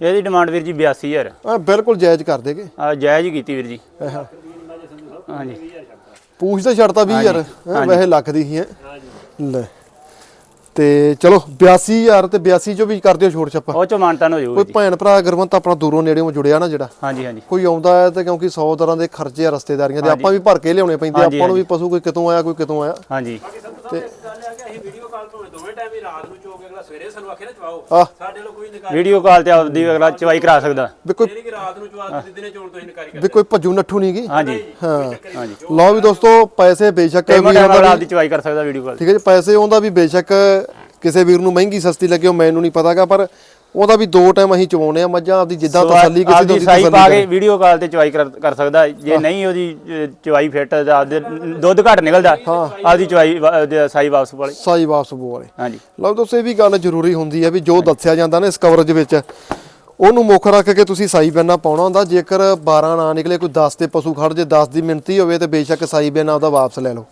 ਇਹਦੀ ਡਿਮਾਂਡ ਵੀਰ ਜੀ 82000 ਆ ਬਿਲਕੁਲ ਜਾਇਜ਼ ਕਰ ਦੇਗੇ ਆ ਜਾਇਜ਼ ਹੀ ਕੀਤੀ ਵੀਰ ਜੀ। ਹਾਂਜੀ। ਪੂਛ ਤਾਂ ਛੱਡਤਾ 20000 ਹੈਂ, ਵੈਸੇ ਲੱਖ ਦੀ ਹੀ ਹੈ। ਲੈ। ਤੇ ਚਲੋ 82000 ਤੇ 82 ਚੋਂ ਵੀ ਕਰ ਦਿਓ ਛੋੜ ਛੱਪਾ। ਉਹ ਚੋਂ ਮਾਨਤਾਨ ਹੋ ਜਾਊਗਾ ਕੋਈ ਭੈਣ ਭਰਾ ਗੁਰਮਤ ਆਪਣਾ ਦੂਰੋਂ ਨੇੜੇੋਂ ਜੁੜਿਆ ਨਾ ਜਿਹੜਾ। ਹਾਂਜੀ ਹਾਂਜੀ। ਕੋਈ ਆਉਂਦਾ ਹੈ ਤੇ ਕਿਉਂਕਿ 100 ਤਰ੍ਹਾਂ ਦੇ ਖਰਚੇ ਆ ਰਸਤੇਦਾਰੀਆਂ ਦੇ ਆਪਾਂ ਵੀ ਭਰ ਕੇ ਲਿਆਉਣੇ ਪੈਂਦੇ ਆਪਾਂ ਨੂੰ ਵੀ ਪਸ਼ੂ ਕੋਈ ਕਿਤੋਂ ਆਇਆ ਕੋਈ ਕਿਤੋਂ ਆਇਆ। ਹਾਂਜੀ। ਤੇ ਗੱਲ ਹੈ ਕਿ ਅਸੀਂ ਵੀਡੀਓ ਕਾਲ ਤੋਂ ਦੋਵੇਂ ਟਾਈਮ ਹੀ ਰਾਤ ਨੂੰ ਚੋਕ ਅਗਲਾ ਸਵੇਰੇ ਸਾਨੂੰ ਆਖੇ ਨਾ ਚਵਾਓ। ਆਹ ਸਾਡੇ ਲੋਕ ਕੋਈ ਨਿਕਾਲ ਵੀਡੀਓ ਕਾਲ ਤੇ ਆਪਦੀ ਅਗਲਾ ਚਵਾਈ ਕਰਾ ਸਕਦਾ। ਵੀ ਕੋਈ ਨਹੀਂ ਕਿ ਰਾਤ ਨੂੰ ਚਵਾ ਦਿੱਤੇ ਦਿਨੇ ਚੋਣ ਤੋਂ ਹੀ ਇਨਕਾਰੀ ਵੀ ਕੋਈ ਭੱਜੂ ਨੱਠੂ ਨਹੀਂ ਗੀ? ਹਾਂਜੀ। ਹਾਂ। ਹਾਂਜੀ। ਲਓ ਵੀ ਦੋਸਤੋ ਪੈਸੇ ਬੇਸ਼ੱਕ ਪੇਮੈਂਟ ਅਗਲਾ ਵੀ- ਆਪਦੀ ਚਵਾਈ ਕਰ ਸਕਦਾ ਵੀਡੀਓ ਕਾਲ ਠੀਕ ਹੈ ਜੀ ਪੈਸੇ ਉਹਦਾ ਵੀ ਬੇਸ਼ੱਕ ਕਿਸੇ ਵੀਰ ਨੂੰ ਮਹਿੰਗੀ ਸਸਤੀ ਲੱਗੇ ਉਹ ਮੈਨੂੰ ਨਹੀਂ ਪਤਾਗਾ ਪਰ ਉਹਦਾ ਵੀ ਦੋ ਟਾਈਮ ਅਸੀਂ ਚਵਾਉਨੇ ਆ ਮੱਝਾਂ ਆਪਦੀ ਜਿੱਦਾਂ ਤਸੱਲੀ ਕਿਸੇ ਦੀ ਸਾਈ ਪਾ। ਕੇ ਵੀਡੀਓ ਕਾਲ ਤੇ ਚਵਾਈ ਕਰ ਸਕਦਾ। ਜੇ ਨਹੀਂ ਉਹਦੀ ਚਵਾਈ ਫਿੱਟ ਆਪਦੇ ਦੁੱਧ ਘੱਟ ਨਿਕਲਦਾ ਆਪਦੀ ਚਵਾਈ ਸਾਈ ਵਾਪਸ ਵਾਲੇ। ਸਾਈ ਵਾਪਸ ਬੋਲੇ ਹਾਂਜੀ। ਲਓ ਦੋਸਤੋ ਇਹ ਵੀ ਗੱਲ ਜ਼ਰੂਰੀ ਹੁੰਦੀ ਹੈ ਵੀ ਜੋ ਦੱਸਿਆ ਜਾਂਦਾ ਨਾ ਇਸ ਕਵਰੇਜ ਵਿੱਚ ਉਹਨੂੰ ਮੁੱਖ ਰੱਖ ਕੇ ਤੁਸੀਂ ਸਾਈ ਬਿਆਨਾ ਪਾਉਣਾ ਹੁੰਦਾ। ਜੇਕਰ 12 ਨਾ ਨਿਕਲੇ ਕੋਈ 10 ਤੇ ਪਸ਼ੂ ਖੜ ਜੇ 10 ਦੀ ਮਿੰਤੀ ਹੋਵੇ ਤੇ ਬੇਸ਼ੱਕ ਸਾਈ ਬਿਆਨਾ ਉਹਦਾ ਵਾਪਸ ਲੈ ਲਓ।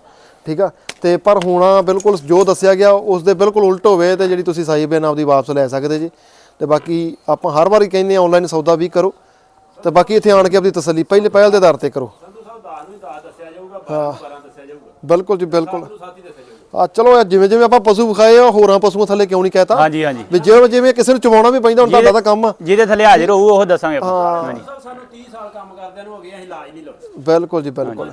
ਠੀਕ ਆ? ਤੇ ਪਰ ਹੋਣਾ ਬਿਲਕੁਲ ਜੋ ਦੱਸਿਆ ਗਿਆ ਉਸ ਦੇ ਬਿਲਕੁਲ ਉਲਟ ਹੋਵੇ ਤੇ ਜਿਹੜੀ ਤੁਸੀਂ ਸਾਈ ਬਿਆਨਾ ਆਪਦੀ ਵਾਪਸ ਲੈ ਸਕਦੇ ਜੀ। ਤੇ ਬਾਕੀ ਆਪਾਂ ਹਰ ਵਾਰੀ ਕਹਿੰਦੇ ਆ ਆਨਲਾਈਨ ਸੌਦਾ ਵੀ ਕਰੋ ਤੇ ਬਾਕੀ ਇੱਥੇ ਆਣ ਕੇ ਆਪਦੀ ਤਸੱਲੀ ਪਹਿਲੇ ਪਹਿਲ ਦੇ ਆਧਾਰ ਤੇ ਕਰੋ। ਸੰਧੂ ਸਾਹਿਬ ਦਾਸ ਨੂੰ ਦਾਸ ਦੱਸਿਆ ਜਾਊਗਾ 12 12 ਦੱਸਿਆ ਜਾਊਗਾ। ਬਿਲਕੁਲ ਜੀ ਬਿਲਕੁਲ। ਨੂੰ ਸਾਥੀ ਦੱਸਿਆ ਜਾਊਗਾ। ਆ ਚਲੋ ਇਹ ਜਿਵੇਂ ਜਿਵੇਂ ਆਪਾਂ ਪਸ਼ੂ ਵਿਖਾਏ ਆ ਹੋਰਾਂ ਪਸ਼ੂਆਂ ਥੱਲੇ ਕਿਉਂ ਨਹੀਂ ਕਹਿਤਾ? ਹਾਂਜੀ ਹਾਂਜੀ। ਵੀ ਜਿਵੇਂ ਜਿਵੇਂ ਕਿਸੇ ਨੂੰ ਚਵਾਉਣਾ ਵੀ ਪੈਂਦਾ ਹੁਣ ਤੁਹਾਡਾ ਤਾਂ ਕੰਮ ਆ। ਜਿਹਦੇ ਥੱਲੇ ਹਾਜ਼ਰ ਹੋਊ ਉਹ ਦੱਸਾਂਗੇ ਆਪਾਂ। ਹਾਂਜੀ। ਸਾਨੂੰ 30 ਸਾਲ ਕੰਮ ਕਰਦਿਆਂ ਨੂੰ ਹੋ ਗਏ ਅਸੀਂ ਇਲਾਜ ਨਹੀਂ ਲਾਉਂਦੇ ਬਿਲਕੁਲ ਜੀ ਬਿਲਕੁਲ।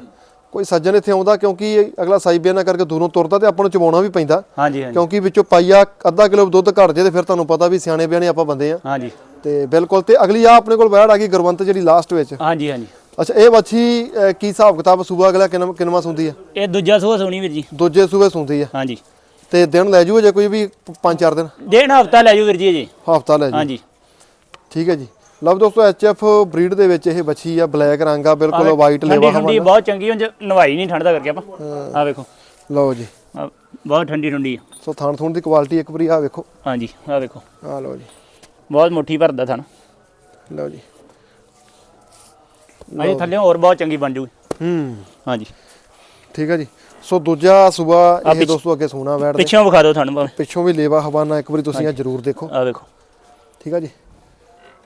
ਕੋਈ ਸੱਜਣ ਇੱਥੇ ਆਉਂਦਾ ਕਿਉਂਕਿ ਅਗਲਾ ਸਾਈ ਬਿਆਨਾ ਕਰਕੇ ਦੂਰੋਂ ਤੁਰਦਾ ਤੇ ਆਪਾਂ ਨੂੰ ਚਵਾਉਣਾ ਵੀ ਪੈਂਦਾ। ਹਾਂਜੀ ਹਾਂਜੀ। ਕਿਉਂਕਿ ਵਿੱਚੋਂ ਪਾਈਆ ਅੱਧਾ ਕਿਲੋ ਦੁੱਧ ਘਟ ਜੇ ਤੇ ਫਿਰ ਤੁਹਾਨੂੰ ਪਤਾ ਵੀ ਸਿਆਣੇ ਬਿਆਣੇ ਆਪਾਂ ਬੰਦੇ ਆ। ਹਾਂਜੀ। ਤੇ ਬਿਲਕੁਲ ਤੇ ਅਗਲੀ ਆ ਆਪਣੇ ਕੋਲ ਵੈੜ ਆ ਗਈ ਗੁਰਵੰਤ ਜਿਹੜੀ ਲਾਸਟ ਵਿੱਚ। ਹਾਂਜੀ ਹਾਂਜੀ। ਅੱਛਾ ਇਹ ਵੱਛੀ ਕੀ ਹਿਸਾਬ ਕਿਤਾਬ ਸੂਬਾ ਅਗਲਾ ਕਿੰਨਾ ਕਿੰਨਵਾ ਸੁੰਦੀ ਆ? ਇਹ ਦੂਜਾ ਸੂਆ ਸੋਣੀ ਵੀਰ ਜੀ। ਦੂਜੇ ਸੂਬੇ ਸੁੰਦੀ ਆ। ਹਾਂਜੀ। ਤੇ ਦਿਨ ਲੈ ਜੂਗਾ ਜੇ ਕੋਈ ਵੀ ਪ- ਪੰਜ ਚਾਰ ਦਿਨ? ਡੇਢ ਹਫਤਾ ਲੈ ਜਾਓ ਵੀਰ ਜੀ ਜੀ ਹਫਤਾ ਲੈ ਜੂ। ਹਾਂਜੀ। ਠੀਕ ਹੈ ਜੀ। ਲਓ ਦੋਸਤੋ ਐਚਐਫ ਬਰੀਡ ਦੇ ਵਿੱਚ ਇਹ ਵੱਛੀ ਆ ਬਲੈਕ ਰੰਗ ਆ ਬਿਲਕੁਲ ਵਾਈਟ ਲੇਵਾ ਠੰਡੀ ਬਹੁਤ ਚੰਗੀ ਹੁੰਦੀ ਨਵਾਈ ਨਹੀਂ ਠੰਡਾ ਕਰਕੇ ਆਪਾਂ। ਆ ਵੇਖੋ। ਲਓ ਜੀ। ਬਹੁਤ ਠੰਡੀ ਠੰਡੀ ਆ। ਸੋ ਥਾਣ ਥੂਣ ਦੀ ਕੁਆਲਿਟੀ ਇੱਕ ਵਾਰੀ ਆ ਵੇਖੋ। ਹਾਂਜੀ ਆ ਵੇਖੋ। ਆ ਲਓ ਜੀ। ਬਹੁਤ ਮੁੱਠੀ ਭਰਦਾ ਥਣ। ਲਓ ਜੀ। ਅਜੇ ਥੱਲੇ ਹੋਰ ਬਹੁਤ ਚੰਗੀ ਬਣ ਜੂਗੀ। ਹੂੰ। ਹਾਂਜੀ। ਠੀਕ ਹੈ ਜੀ। ਸੋ ਦੂਜਾ ਸੂਬਾ ਇਹ ਦੋਸਤੋ ਅੱਗੇ ਸੋਨਾ ਵੈੜਦੇ ਪਿੱਛੋਂ ਵਿਖਾ ਦਿਓ ਥਣ ਭਾਵੇਂ। ਪਿੱਛੋਂ ਵੀ ਲੇਵਾ ਹਵਾਨਾ ਇੱਕ ਵਾਰੀ ਤੁਸੀਂ ਆ ਜਰੂਰ ਦੇਖੋ। ਆ ਵੇਖੋ। ਠੀਕ ਹੈ ਜੀ।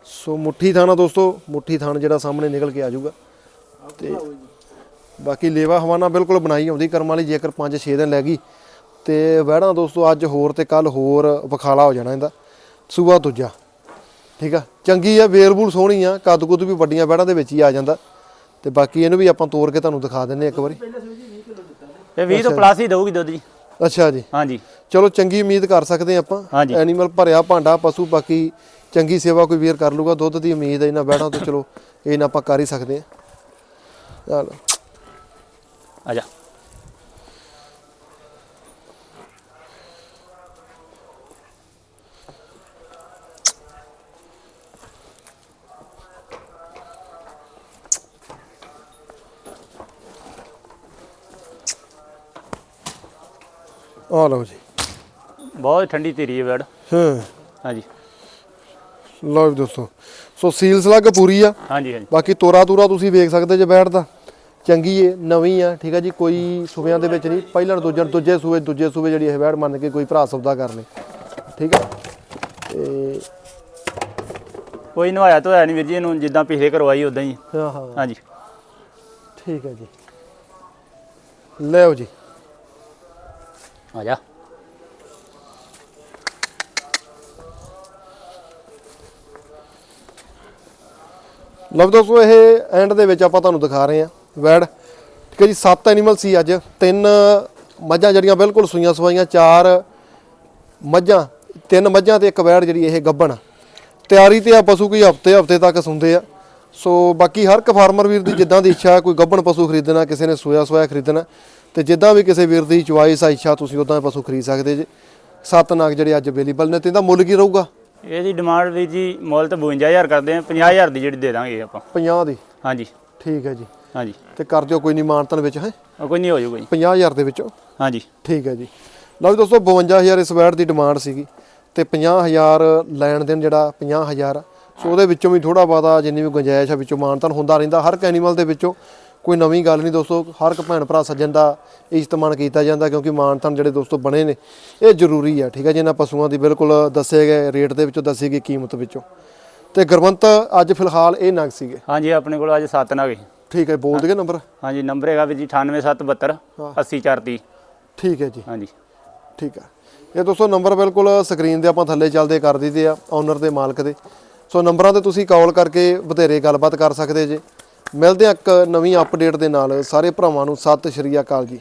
ਸੋ ਮੁੱਠੀ ਥਾਣਾ ਦੋਸਤੋ ਮੁੱਠੀ ਥਾਣ ਜਿਹੜਾ ਸਾਹਮਣੇ ਨਿਕਲ ਕੇ ਆ ਜਾਊਗਾ। ਤੇ ਬਾਕੀ ਲੇਵਾ ਹਵਾਨਾ ਬਿਲਕੁਲ ਬਣਾਈ ਆਉਂਦੀ ਕਰਮ ਵਾਲੀ ਜੇਕਰ 5-6 ਦਿਨ ਲੈ ਗਈ। ਤੇ ਵੈੜਾਂ ਦੋਸਤੋ ਅੱਜ ਹੋਰ ਤੇ ਕੱਲ ਹੋਰ ਵਿਖਾਲਾ ਹੋ ਜਾਣਾ ਇਹਦਾ ਸੂਬਾ ਦੂਜਾ। ਠੀਕ ਆ? ਚੰਗੀ ਆ ਵੇਰਬੂਲ ਸੋਹਣੀ ਆ ਕੱਦ ਕੁੱਦ ਵੀ ਵੱਡੀਆਂ ਵੈੜਾਂ ਦੇ ਵਿੱਚ ਹੀ ਆ ਜਾਂਦਾ। ਤੇ ਬਾਕੀ ਇਹਨੂੰ ਵੀ ਆਪਾਂ ਤੋੜ ਕੇ ਤੁਹਾਨੂੰ ਦਿਖਾ ਦਿੰਨੇ ਇੱਕ ਵਾਰੀ। ਇਹ 20 ਤੋਂ ਪਲੱਸ ਹੀ ਦਊਗੀ ਦੁੱਧ ਜੀ। ਅੱਛਾ ਜੀ। ਹਾਂਜੀ। ਚਲੋ ਚੰਗੀ ਉਮੀਦ ਕਰ ਸਕਦੇ ਆਪਾਂ। ਐਨੀਮਲ ਭਰਿਆ ਭਾਂਡਾ ਪਸ਼ੂ ਬਾਕੀ ਚੰਗੀ ਸੇਵਾ ਕੋਈ ਵੀਰ ਕਰ ਲੂਗਾ ਦੁੱਧ ਦੀ ਉਮੀਦ ਹੈ ਇਹਨਾਂ ਬੈੜਾਂ ਤੋਂ ਚਲੋ ਇਹ ਨਾ ਆਪਾਂ ਕਰ ਹੀ ਸਕਦੇ ਆ ਚਲੋ। ਆ ਜਾ। ਆ ਲਓ ਜੀ। ਬਹੁਤ ਠੰਡੀ ਧੀਰੀ ਹੈ ਬੈਡ। ਹਾਂ। ਹਾਂਜੀ। ਲਓ ਜੀ ਦੋਸਤੋ। ਸੋ ਸੀਲ ਸਲੱਗ ਪੂਰੀ ਆ। ਹਾਂਜੀ ਹਾਂਜੀ। ਬਾਕੀ ਤੋਰਾ ਤੂਰਾ ਤੁਸੀਂ ਵੇਖ ਸਕਦੇ ਜੇ ਬੈਠਦਾ ਚੰਗੀ ਏ ਨਵੀਂ ਆ ਠੀਕ ਆ ਜੀ ਕੋਈ ਸੂਬਿਆਂ ਦੇ ਵਿੱਚ ਨਹੀਂ। ਪਹਿਲਾਂ ਦੂਜੇ ਦੂਜੇ ਸੂਬੇ ਦੂਜੇ ਸੂਬੇ ਜਿਹੜੀ ਇਹ ਬੈੜ ਮੰਨ ਕੇ ਕੋਈ ਭਰਾ ਸੌਦਾ ਕਰ ਲੇ। ਠੀਕ ਆ? ਤੇ ਕੋਈ ਨਵਾਇਆ ਧੋਇਆ ਨਹੀਂ ਵੀਰ ਜੀ ਇਹਨੂੰ ਜਿੱਦਾਂ ਪਿਛਲੇ ਕਰਵਾਈ ਉਦਾਂ ਹੀ। ਹਾਂ ਹਾਂ। ਹਾਂਜੀ। ਠੀਕ ਹੈ ਜੀ। ਲਿਓ ਜੀ। ਆ ਜਾ। ਲਓ ਦੋਸਤੋ, ਇਹ ਐਂਡ ਦੇ ਵਿੱਚ ਆਪਾਂ ਤੁਹਾਨੂੰ ਦਿਖਾ ਰਹੇ ਹਾਂ। ਵੈੜ, ਠੀਕ ਹੈ ਜੀ, ਸੱਤ ਐਨੀਮਲ ਸੀ ਅੱਜ। ਤਿੰਨ ਮੱਝਾਂ ਜਿਹੜੀਆਂ ਬਿਲਕੁਲ ਸੂਈਆਂ ਸਵਾਈਆਂ, ਚਾਰ ਮੱਝਾਂ, ਤਿੰਨ ਮੱਝਾਂ ਤੇ ਇੱਕ ਵੈੜ ਜਿਹੜੀ ਇਹ ਗੱਬਣ ਤਿਆਰੀ ਤੇ ਆ ਪਸ਼ੂ ਕੋਈ ਹਫ਼ਤੇ ਹਫ਼ਤੇ ਤੱਕ ਸੁੰਦੇ ਆ। ਸੋ ਬਾਕੀ ਹਰ ਇੱਕ ਫਾਰਮਰ ਵੀਰ ਦੀ ਜਿੱਦਾਂ ਦੀ ਇੱਛਾ ਕੋਈ ਗੱਬਣ ਪਸ਼ੂ ਖਰੀਦਣਾ, ਕਿਸੇ ਨੇ ਸੋਇਆ ਸੋਇਆ ਖਰੀਦਣਾ, ਤੇ ਜਿੱਦਾਂ ਵੀ ਕਿਸੇ ਵੀਰ ਦੀ ਚੁਆਇਸ ਆ, ਇੱਛਾ, ਤੁਸੀਂ ਉਦਾਂ ਪਸ਼ੂ ਖਰੀਦ ਸਕਦੇ ਜੇ। ਸੱਤ ਨਗ ਜਿਹੜੇ ਅੱਜ ਅਵੇਲੇਬਲ ਨੇ, ਤੇ ਇਹਦਾ ਮੁੱਲ ਕੀ ਰਹੂਗਾ? ਇਹਦੀ ਡਿਮਾਂਡ ਵੀ ਜੀ ਮੁੱਲ ਤਾਂ 52000 ਕਰਦੇ ਆ 50000 ਦੀ ਜਿਹੜੀ ਦੇ ਦਾਂਗੇ ਆਪਾਂ। 50 ਦੀ? ਹਾਂਜੀ। ਠੀਕ ਹੈ ਜੀ। ਹਾਂਜੀ। ਤੇ ਕਰ ਦਿਓ ਕੋਈ ਨਹੀਂ ਮਾਨਤਨ ਵਿੱਚ ਹੈ? ਉਹ ਕੋਈ ਨਹੀਂ ਹੋ ਜਾਊਗਾ ਜੀ 50000 ਦੇ ਵਿੱਚੋਂ। ਹਾਂਜੀ। ਠੀਕ ਹੈ ਜੀ। ਲਓ ਵੀ ਦੋਸਤੋ 52000 ਇਸ ਵੈਟ ਦੀ ਡਿਮਾਂਡ ਸੀਗੀ ਤੇ 50000 ਲੈਣ ਦੇਣ ਜਿਹੜਾ 50000 ਸੋ ਉਹਦੇ ਵਿੱਚੋਂ ਵੀ ਥੋੜਾ ਬਾਦਾ ਜਿੰਨੀ ਵੀ ਗੁੰਜਾਇਸ਼ ਆ ਵਿੱਚੋਂ ਮਾਨਤਨ ਹੁੰਦਾ ਰਹਿੰਦਾ। ਹਰ ਐਨੀਮਲ ਦੇ ਵਿੱਚੋਂ ਕੋਈ ਨਵੀਂ ਗੱਲ ਨਹੀਂ ਦੋਸਤੋ ਹਰ ਇੱਕ ਭੈਣ ਭਰਾ ਸੱਜਣ ਦਾ ਇਸਤਮਾਨ ਕੀਤਾ ਜਾਂਦਾ ਕਿਉਂਕਿ ਮਾਨਤਨ ਜਿਹੜੇ ਦੋਸਤੋ ਬਣੇ ਨੇ ਇਹ ਜ਼ਰੂਰੀ ਆ ਠੀਕ ਹੈ ਜੀ? ਇਹਨਾਂ ਪਸ਼ੂਆਂ ਦੀ ਬਿਲਕੁਲ ਦੱਸੇ ਗਏ ਰੇਟ ਦੇ ਵਿੱਚੋਂ ਦੱਸੀ ਗਈ ਕੀਮਤ ਵਿੱਚੋਂ। ਤੇ ਗੁਰਵੰਤ ਅੱਜ ਫਿਲਹਾਲ ਇਹ ਨਗ ਸੀਗੇ? ਹਾਂਜੀ ਆਪਣੇ ਕੋਲ ਅੱਜ 7 ਨਗ ਠੀਕ ਹੈ ਬੋਲ ਦਈਏ ਨੰਬਰ? ਹਾਂਜੀ ਨੰਬਰ ਹੈਗਾ ਵੀ ਜੀ 98772 80430 ਠੀਕ ਹੈ ਜੀ। ਹਾਂਜੀ। ਠੀਕ ਆ। ਇਹ ਦੋਸਤੋ ਨੰਬਰ ਬਿਲਕੁਲ ਸਕਰੀਨ ਦੇ ਆਪਾਂ ਥੱਲੇ ਚੱਲਦੇ ਕਰ ਦਿੱਤੇ ਆ ਓਨਰ ਦੇ ਮਾਲਕ ਦੇ। ਸੋ ਨੰਬਰਾਂ ਤੇ ਤੁਸੀਂ ਕਾਲ ਕਰਕੇ ਬਥੇਰੇ ਗੱਲਬਾਤ ਕਰ ਸਕਦੇ ਜੇ। ਮਿਲਦੇ ਆ ਇੱਕ ਨਵੀਂ ਅਪਡੇਟ ਦੇ ਨਾਲ। ਸਾਰੇ ਭਰਾਵਾਂ ਨੂੰ ਸਤਿ ਸ਼੍ਰੀ ਅਕਾਲ ਜੀ।